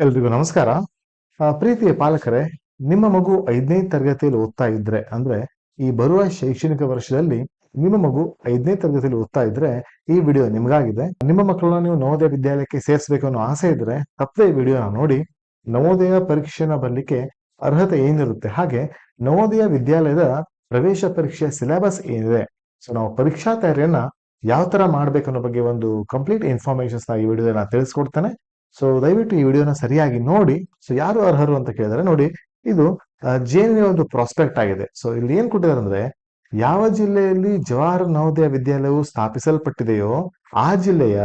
ಎಲ್ರಿಗೂ ನಮಸ್ಕಾರ. ಪ್ರೀತಿಯ ಪಾಲಕರೇ, ನಿಮ್ಮ ಮಗು ಐದನೇ ತರಗತಿಯಲ್ಲಿ ಓದ್ತಾ ಇದ್ರೆ, ಅಂದ್ರೆ ಈ ಬರುವ ಶೈಕ್ಷಣಿಕ ವರ್ಷದಲ್ಲಿ ನಿಮ್ಮ ಮಗು ಐದನೇ ತರಗತಿಯಲ್ಲಿ ಓದ್ತಾ ಇದ್ರೆ ಈ ವಿಡಿಯೋ ನಿಮ್ಗಾಗಿದೆ. ನಿಮ್ಮ ಮಕ್ಕಳನ್ನ ನೀವು ನವೋದಯ ವಿದ್ಯಾಲಯಕ್ಕೆ ಸೇರಿಸಬೇಕು ಅನ್ನೋ ಆಸೆ ಇದ್ರೆ ತಪ್ಪದೆ ವಿಡಿಯೋನ ನೋಡಿ. ನವೋದಯ ಪರೀಕ್ಷೆನ ಬರ್ಲಿಕ್ಕೆ ಅರ್ಹತೆ ಏನಿರುತ್ತೆ? ಹಾಗೆ ನವೋದಯ ವಿದ್ಯಾಲಯದ ಪ್ರವೇಶ ಪರೀಕ್ಷೆಯ ಸಿಲೆಬಸ್ ಏನಿದೆ? ಸೊ ನಾವು ಪರೀಕ್ಷಾ ತಯಾರಿಯನ್ನ ಯಾವ ತರ ಮಾಡ್ಬೇಕನ್ನೋ ಬಗ್ಗೆ ಒಂದು ಕಂಪ್ಲೀಟ್ ಇನ್ಫಾರ್ಮೇಶನ್ಸ್ ಈ ವಿಡಿಯೋದಲ್ಲಿ ನಾನು ತಿಳಿಸ್ಕೊಡ್ತೇನೆ. ಸೊ ದಯವಿಟ್ಟು ಈ ವಿಡಿಯೋನ ಸರಿಯಾಗಿ ನೋಡಿ. ಸೊ ಯಾರು ಅರ್ಹರು ಅಂತ ಕೇಳಿದ್ರೆ ನೋಡಿ, ಇದು ಜೇನಿನ ಒಂದು ಪ್ರಾಸ್ಪೆಕ್ಟ್ ಆಗಿದೆ. ಸೊ ಇಲ್ಲಿ ಏನ್ ಕೊಟ್ಟಿದ್ದಾರೆ ಅಂದ್ರೆ, ಯಾವ ಜಿಲ್ಲೆಯಲ್ಲಿ ಜವಾಹರ್ ನವೋದಯ ವಿದ್ಯಾಲಯವು ಸ್ಥಾಪಿಸಲ್ಪಟ್ಟಿದೆಯೋ, ಆ ಜಿಲ್ಲೆಯ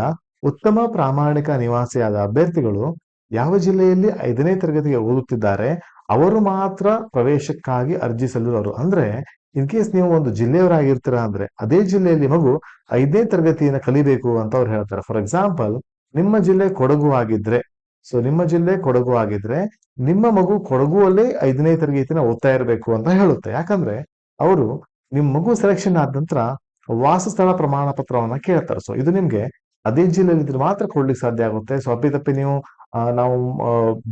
ಉತ್ತಮ ಪ್ರಾಮಾಣಿಕ ನಿವಾಸಿಯಾದ ಅಭ್ಯರ್ಥಿಗಳು ಯಾವ ಜಿಲ್ಲೆಯಲ್ಲಿ ಐದನೇ ತರಗತಿಗೆ ಓದುತ್ತಿದ್ದಾರೆ, ಅವರು ಮಾತ್ರ ಪ್ರವೇಶಕ್ಕಾಗಿ ಅರ್ಜಿ ಸಲ್ಲಿರೋರು. ಅಂದ್ರೆ ಇನ್ ಕೇಸ್ ನೀವು ಒಂದು ಜಿಲ್ಲೆಯವರಾಗಿರ್ತೀರಾ ಅಂದ್ರೆ, ಅದೇ ಜಿಲ್ಲೆಯಲ್ಲಿ ಮಗು ಐದನೇ ತರಗತಿಯನ್ನ ಕಲಿಬೇಕು ಅಂತ ಅವ್ರು ಹೇಳ್ತಾರೆ. ಫಾರ್ ಎಕ್ಸಾಂಪಲ್ ನಿಮ್ಮ ಜಿಲ್ಲೆ ಕೊಡಗು ಆಗಿದ್ರೆ ಸೊ ನಿಮ್ಮ ಜಿಲ್ಲೆ ಕೊಡಗು ಆಗಿದ್ರೆ ನಿಮ್ಮ ಮಗು ಕೊಡಗುವಲ್ಲೇ ಐದನೇ ತರಗತಿನ ಓದ್ತಾ ಇರಬೇಕು ಅಂತ ಹೇಳುತ್ತೆ. ಯಾಕಂದ್ರೆ ಅವರು ನಿಮ್ ಮಗು ಸೆಲೆಕ್ಷನ್ ಆದ ನಂತರ ವಾಸಸ್ಥಳ ಪ್ರಮಾಣ ಪತ್ರವನ್ನ ಕೇಳ್ತಾರೆ. ಸೊ ಇದು ನಿಮ್ಗೆ ಅದೇ ಜಿಲ್ಲೆಯಲ್ಲಿ ಇದ್ರೆ ಮಾತ್ರ ಕೊಡ್ಲಿಕ್ಕೆ ಸಾಧ್ಯ ಆಗುತ್ತೆ. ಸೊ ಅಪ್ಪಿತಪ್ಪಿ ನೀವು ಆ, ನಾವು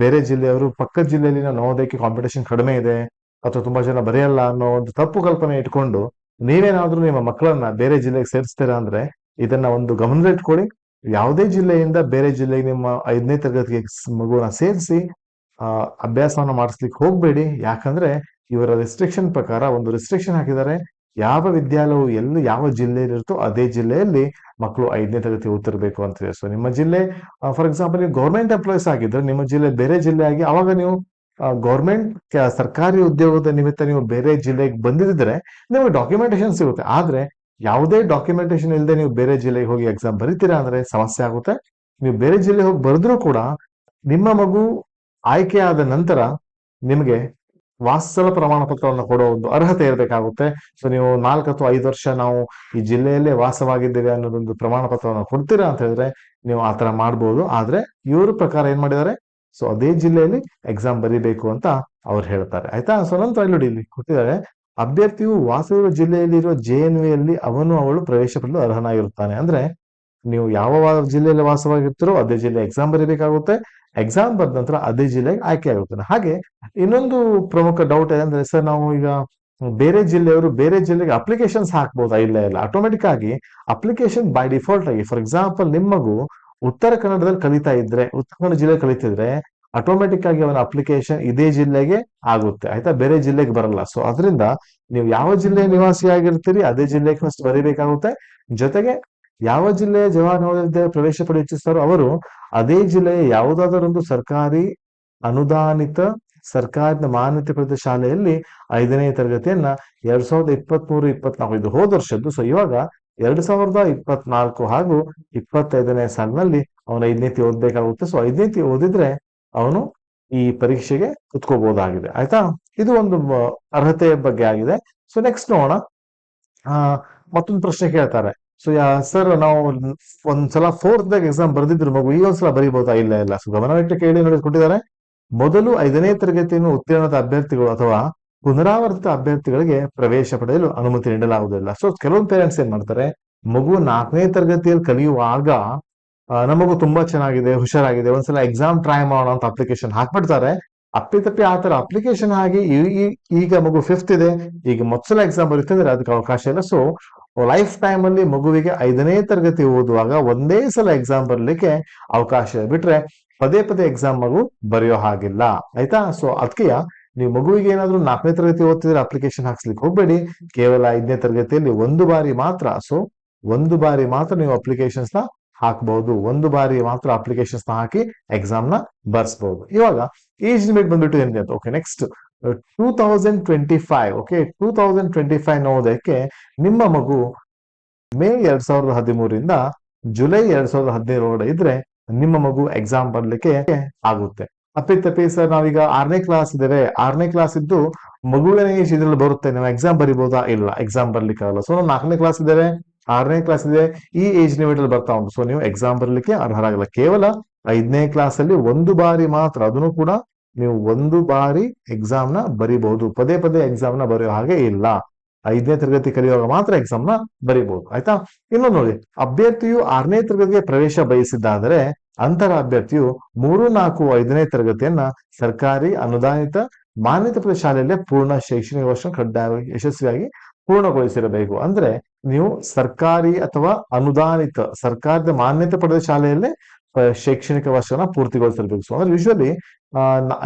ಬೇರೆ ಜಿಲ್ಲೆಯವರು ಪಕ್ಕದ ಜಿಲ್ಲೆಯಲ್ಲಿ ನಾವು ನವೋದಯಕ್ಕೆ ಕಾಂಪಿಟೇಷನ್ ಕಡಿಮೆ ಇದೆ ಅಥವಾ ತುಂಬಾ ಜನ ಬರೆಯಲ್ಲ ಅನ್ನೋ ಒಂದು ತಪ್ಪು ಕಲ್ಪನೆ ಇಟ್ಕೊಂಡು ನೀವೇನಾದ್ರೂ ನಿಮ್ಮ ಮಕ್ಕಳನ್ನ ಬೇರೆ ಜಿಲ್ಲೆಗೆ ಸೇರಿಸ್ತೀರಾ ಅಂದ್ರೆ ಇದನ್ನ ಒಂದು ಗಮನದಲ್ಲಿಟ್ಕೊಳ್ಳಿ. ಯಾವುದೇ ಜಿಲ್ಲೆಯಿಂದ ಬೇರೆ ಜಿಲ್ಲೆಗೆ ನಿಮ್ಮ ಐದನೇ ತರಗತಿಗೆ ಮಗುವನ್ನ ಸೇರಿಸಿ ಅಭ್ಯಾಸವನ್ನ ಮಾಡಿಸ್ಲಿಕ್ಕೆ ಹೋಗಬೇಡಿ. ಯಾಕಂದ್ರೆ ಇವರ ರೆಸ್ಟ್ರಿಕ್ಷನ್ ಪ್ರಕಾರ ಒಂದು ರೆಸ್ಟ್ರಿಕ್ಷನ್ ಹಾಕಿದ್ದಾರೆ. ಯಾವ ವಿದ್ಯಾಲಯವು ಎಲ್ಲಿ ಯಾವ ಜಿಲ್ಲೆಯಲ್ಲಿ ಇರುತ್ತೋ ಅದೇ ಜಿಲ್ಲೆಯಲ್ಲಿ ಮಕ್ಕಳು ಐದನೇ ತರಗತಿ ಓದ್ತಿರ್ಬೇಕು ಹೇಳಿ. ಸೊ ನಿಮ್ಮ ಜಿಲ್ಲೆ ಫಾರ್ ಎಕ್ಸಾಂಪಲ್ ನೀವು ಗೌರ್ಮೆಂಟ್ ಎಂಪ್ಲಾಯೀಸ್ ಆಗಿದ್ರೆ ನಿಮ್ಮ ಜಿಲ್ಲೆ ಬೇರೆ ಜಿಲ್ಲೆ ಆಗಿ ಅವಾಗ ನೀವು ಗೌರ್ಮೆಂಟ್ ಸರ್ಕಾರಿ ಉದ್ಯೋಗದ ನಿಮಿತ್ತ ನೀವು ಬೇರೆ ಜಿಲ್ಲೆಗೆ ಬಂದಿದ್ರೆ ನಿಮಗೆ ಡಾಕ್ಯುಮೆಂಟೇಶನ್ ಸಿಗುತ್ತೆ. ಆದ್ರೆ ಯಾವುದೇ ಡಾಕ್ಯುಮೆಂಟೇಶನ್ ಇಲ್ಲದೆ ನೀವು ಬೇರೆ ಜಿಲ್ಲೆಗೆ ಹೋಗಿ ಎಕ್ಸಾಮ್ ಬರೀತೀರಾ ಅಂದ್ರೆ ಸಮಸ್ಯೆ ಆಗುತ್ತೆ. ನೀವು ಬೇರೆ ಜಿಲ್ಲೆ ಹೋಗಿ ಬರೆದ್ರೂ ಕೂಡ ನಿಮ್ಮ ಮಗು ಆಯ್ಕೆ ಆದ ನಂತರ ನಿಮಗೆ ವಾಸ್ತವ ಪ್ರಮಾಣ ಪತ್ರವನ್ನು ಕೊಡೋ ಒಂದು ಅರ್ಹತೆ ಇರಬೇಕಾಗುತ್ತೆ. ಸೊ ನೀವು ನಾಲ್ಕು ಅಥವಾ ಐದು ವರ್ಷ ನಾವು ಈ ಜಿಲ್ಲೆಯಲ್ಲೇ ವಾಸವಾಗಿದ್ದೇವೆ ಅನ್ನೋದೊಂದು ಪ್ರಮಾಣ ಪತ್ರವನ್ನು ಕೊಡ್ತೀರಾ ಅಂತ ಹೇಳಿದ್ರೆ ನೀವು ಆ ತರ ಮಾಡ್ಬೋದು. ಆದ್ರೆ ಇವ್ರ ಪ್ರಕಾರ ಏನ್ ಮಾಡಿದ್ದಾರೆ? ಸೊ ಅದೇ ಜಿಲ್ಲೆಯಲ್ಲಿ ಎಕ್ಸಾಮ್ ಬರೀಬೇಕು ಅಂತ ಅವ್ರು ಹೇಳ್ತಾರೆ. ಆಯ್ತಾ? ಸೊ ನಂತರ ಇಲ್ಲಿ ಇಲ್ಲಿ ಕೊಟ್ಟಿದ್ದಾರೆ. ಅಭ್ಯರ್ಥಿಯು ವಾಸವಿರುವ ಜಿಲ್ಲೆಯಲ್ಲಿರುವ ಜೆ ಎನ್ ವಿಯಲ್ಲಿ ಅವನು ಅವಳು ಪ್ರವೇಶ ಪಡೆಯಲು ಅರ್ಹನಾಗಿರುತ್ತಾನೆ. ಅಂದ್ರೆ ನೀವು ಯಾವ ಜಿಲ್ಲೆಯಲ್ಲಿ ವಾಸವಾಗಿರ್ತೀರೋ ಅದೇ ಜಿಲ್ಲೆ ಎಕ್ಸಾಮ್ ಬರೀಬೇಕಾಗುತ್ತೆ. ಎಕ್ಸಾಮ್ ಬರೆದ ನಂತರ ಅದೇ ಜಿಲ್ಲೆಗೆ ಆಯ್ಕೆ ಆಗುತ್ತಾನೆ ಹಾಗೆ ಇನ್ನೊಂದು ಪ್ರಮುಖ ಡೌಟ್ ಏನಂದ್ರೆ ಸರ್ ನಾವು ಈಗ ಬೇರೆ ಜಿಲ್ಲೆಯವರು ಬೇರೆ ಜಿಲ್ಲೆಗೆ ಅಪ್ಲಿಕೇಶನ್ಸ್ ಹಾಕ್ಬೋದಾ? ಇಲ್ಲ ಇಲ್ಲ. ಆಟೋಮೆಟಿಕ್ ಆಗಿ ಅಪ್ಲಿಕೇಶನ್ ಬೈ ಡಿಫಾಲ್ಟ್ ಆಗಿ ಫಾರ್ ಎಕ್ಸಾಂಪಲ್ ನಿಮ್ಮ ಮಗು ಉತ್ತರ ಕನ್ನಡದಲ್ಲಿ ಕಲಿತಾ ಇದ್ರೆ, ಉತ್ತರ ಕನ್ನಡ ಜಿಲ್ಲೆ ಕಲಿತಿದ್ರೆ ಆಟೋಮೆಟಿಕ್ ಆಗಿ ಅವನ ಅಪ್ಲಿಕೇಶನ್ ಇದೇ ಜಿಲ್ಲೆಗೆ ಆಗುತ್ತೆ. ಆಯ್ತಾ? ಬೇರೆ ಜಿಲ್ಲೆಗೆ ಬರಲ್ಲ. ಸೊ ಅದರಿಂದ ನೀವು ಯಾವ ಜಿಲ್ಲೆಯ ನಿವಾಸಿ ಆಗಿರ್ತೀರಿ ಅದೇ ಜಿಲ್ಲೆಗೆ ಫಸ್ಟ್ ಬರೀಬೇಕಾಗುತ್ತೆ. ಜೊತೆಗೆ ಯಾವ ಜಿಲ್ಲೆಯ ಜವಾಹರ್ ನವೋದಯ ಪ್ರವೇಶ ಪಡೆಯುತ್ತಿಸ್ತಾರೋ ಅವರು, ಅದೇ ಜಿಲ್ಲೆಯ ಯಾವುದಾದರೊಂದು ಸರ್ಕಾರಿ ಅನುದಾನಿತ ಸರ್ಕಾರದ ಮಾನ್ಯತೆ ಪಡೆದ ಶಾಲೆಯಲ್ಲಿ ಐದನೇ ತರಗತಿಯನ್ನ ಎರಡ್ ಸಾವಿರದ ಇಪ್ಪತ್ತ್ ಮೂರು ಇಪ್ಪತ್ನಾಲ್ಕು, ಇದು ಹೋದ ವರ್ಷದ್ದು. ಸೊ ಇವಾಗ ಎರಡ್ ಸಾವಿರದ ಇಪ್ಪತ್ನಾಲ್ಕು ಹಾಗೂ ಇಪ್ಪತ್ತೈದನೇ ಸಾಲಿನಲ್ಲಿ ಅವನ ಐದನೇತಿ ಓದ್ಬೇಕಾಗುತ್ತೆ. ಸೊ ಐದನೇತಿ ಓದಿದ್ರೆ ಅವನು ಈ ಪರೀಕ್ಷೆಗೆ ಕುತ್ಕೋಬಹುದಾಗಿದೆ. ಆಯ್ತಾ? ಇದು ಒಂದು ಅರ್ಹತೆಯ ಬಗ್ಗೆ ಆಗಿದೆ. ಸೊ ನೆಕ್ಸ್ಟ್ ನೋಡೋಣ. ಮತ್ತೊಂದು ಪ್ರಶ್ನೆ ಕೇಳ್ತಾರೆ. ಸೊ ಸರ್ ನಾವು ಒಂದ್ಸಲ ಫೋರ್ತ್ ಎಕ್ಸಾಮ್ ಬರೆದಿದ್ರು, ಮಗು ಈ ಒಂದ್ಸಲ ಬರೀಬಹುದಾ? ಇಲ್ಲ ಇಲ್ಲ. ಸೊ ಗಮನವಿಟ್ಟು ಕೇಳಿ ನೋಡಿ ಕೊಟ್ಟಿದ್ದಾರೆ. ಮೊದಲು ಐದನೇ ತರಗತಿಯನ್ನು ಉತ್ತೀರ್ಣದ ಅಭ್ಯರ್ಥಿಗಳು ಅಥವಾ ಪುನರಾವರ್ತಿತ ಅಭ್ಯರ್ಥಿಗಳಿಗೆ ಪ್ರವೇಶ ಪಡೆಯಲು ಅನುಮತಿ ನೀಡಲಾಗುವುದಿಲ್ಲ. ಸೊ ಕೆಲವೊಂದು ಪೇರೆಂಟ್ಸ್ ಏನ್ ಮಾಡ್ತಾರೆ? ಮಗು ನಾಲ್ಕನೇ ತರಗತಿಯಲ್ಲಿ ಕಲಿಯುವಾಗ ಆ, ನಮ್ಮ ತುಂಬಾ ಚೆನ್ನಾಗಿದೆ ಹುಷಾರಾಗಿದೆ. ಒಂದ್ಸಲ ಎಕ್ಸಾಮ್ ಟ್ರೈ ಮಾಡೋಣ ಅಂತ ಅಪ್ಲಿಕೇಶನ್ ಹಾಕ್ಬಿಡ್ತಾರೆ. ಅಪ್ಪಿತಪ್ಪಿ ಆ ತರ ಅಪ್ಲಿಕೇಶನ್ ಆಗಿ ಈಗ ಮಗು ಫಿಫ್ತ್ ಇದೆ. ಈಗ ಮೊದಲ ಎಕ್ಸಾಮ್ ಬರುತ್ತೆ ಅಂದ್ರೆ ಅದಕ್ಕೆ ಅವಕಾಶ ಇಲ್ಲ. ಸೊ ಲೈಫ್ ಟೈಮ್ ಅಲ್ಲಿ ಮಗುವಿಗೆ ಐದನೇ ತರಗತಿ ಓದುವಾಗ ಒಂದೇ ಸಲ ಎಕ್ಸಾಮ್ ಬರ್ಲಿಕ್ಕೆ ಅವಕಾಶ. ಬಿಟ್ರೆ ಪದೇ ಪದೇ ಎಕ್ಸಾಮ್ ಮಗು ಬರೆಯೋ ಹಾಗಿಲ್ಲ. ಆಯ್ತಾ? ಸೊ ಅದಕ್ಕೆ ನೀವು ಮಗುವಿಗೆ ಏನಾದ್ರೂ ನಾಲ್ಕನೇ ತರಗತಿ ಓದ್ತಿದ್ರೆ ಅಪ್ಲಿಕೇಶನ್ ಹಾಕ್ಸ್ಲಿಕ್ಕೆ ಹೋಗ್ಬೇಡಿ. ಕೇವಲ ಐದನೇ ತರಗತಿಯಲ್ಲಿ ಒಂದು ಬಾರಿ ಮಾತ್ರ. ಸೊ ಒಂದು ಬಾರಿ ಮಾತ್ರ ನೀವು ಅಪ್ಲಿಕೇಶನ್ಸ್ನ ಹಾಕ್ಬಹುದು ಒಂದು ಬಾರಿ ಮಾತ್ರ ಅಪ್ಲಿಕೇಶನ್ಸ್ನ ಹಾಕಿ ಎಕ್ಸಾಮ್ನ ಬರ್ಸ್ಬಹುದು ಇವಾಗ ಏಜ್ ಲಿಮಿಟ್ ಬಂದ್ಬಿಟ್ಟು ಏನಿದೆ ಅಂತ okay next two thousand twenty five okay two thousand twenty five ನೋಡೋದಕ್ಕೆ ನಿಮ್ಮ ಮಗು ಮೇ ಎರಡ್ ಸಾವಿರದ ಹದಿಮೂರಿಂದ ಜುಲೈ ಎರಡ್ ಸಾವಿರದ ಹದಿನೇಳು ಇದ್ರೆ ನಿಮ್ಮ ಮಗು ಎಕ್ಸಾಮ್ ಬರ್ಲಿಕ್ಕೆ ಆಗುತ್ತೆ. ಅಪ್ಪಿತಪ್ಪಿ ಸರ್ ನಾವೀಗ ಆರನೇ ಕ್ಲಾಸ್ ಇದ್ದೇವೆ. ಆರನೇ ಕ್ಲಾಸ್ ಇದ್ದು ಮಗುವಿನ ಏಜ್ ಇದ್ರಲ್ಲಿ ಬರುತ್ತೆ. ನಾವು ಎಕ್ಸಾಮ್ ಬರಿಬಹುದಾ ಇಲ್ಲ ಎಕ್ಸಾಮ್ ಬರ್ಲಿಕ್ಕೆ ಆಗಲ್ಲ ಸೊ ನಾವು ನಾಲ್ಕನೇ ಕ್ಲಾಸ್ ಇದ್ದೇವೆ. ಆರನೇ ಕ್ಲಾಸ್ ಇದೆ ಈ ಏಜ್ ಲಿಮಿಟ್ ಅಲ್ಲಿ ಬರ್ತಾ ಉಂಟು. ಸೊ ನೀವು ಎಕ್ಸಾಮ್ ಬರ್ಲಿಕ್ಕೆ ಅರ್ಹರಾಗಲ್ಲ. ಕೇವಲ ಐದನೇ ಕ್ಲಾಸ್ ಅಲ್ಲಿ ಒಂದು ಬಾರಿ ಮಾತ್ರ, ಅದನ್ನು ಕೂಡ ನೀವು ಒಂದು ಬಾರಿ ಎಕ್ಸಾಮ್ನ ಬರಿಬಹುದು. ಪದೇ ಪದೇ ಎಕ್ಸಾಮ್ನ ಬರೆಯೋ ಹಾಗೆ ಇಲ್ಲ. ಐದನೇ ತರಗತಿ ಕಲಿಯುವಾಗ ಮಾತ್ರ ಎಕ್ಸಾಮ್ನ ಬರಿಬಹುದು. ಆಯ್ತಾ? ಇನ್ನೊಂದು ನೋಡಿ, ಅಭ್ಯರ್ಥಿಯು ಆರನೇ ತರಗತಿಗೆ ಪ್ರವೇಶ ಬಯಸಿದ್ದಾದರೆ ಅಂತರ ಅಭ್ಯರ್ಥಿಯು ಮೂರು, ನಾಲ್ಕು, ಐದನೇ ತರಗತಿಯನ್ನ ಸರ್ಕಾರಿ ಅನುದಾನಿತ ಮಾನ್ಯತೆ ಶಾಲೆಯಲ್ಲೇ ಪೂರ್ಣ ಶೈಕ್ಷಣಿಕ ವರ್ಷ ಕಡ್ಡಾಯವಾಗಿ ಯಶಸ್ವಿಯಾಗಿ ಪೂರ್ಣಗೊಳಿಸಿರಬೇಕು. ಅಂದ್ರೆ ನೀವು ಸರ್ಕಾರಿ ಅಥವಾ ಅನುದಾನಿತ, ಸರ್ಕಾರದ ಮಾನ್ಯತೆ ಪಡೆದ ಶಾಲೆಯಲ್ಲೇ ಶೈಕ್ಷಣಿಕ ವರ್ಷನ ಪೂರ್ತಿಗೊಳಿಸಿರ್ಬೇಕು ಸೊ ಅಂದ್ರೆ ಯೂಶುವಲಿ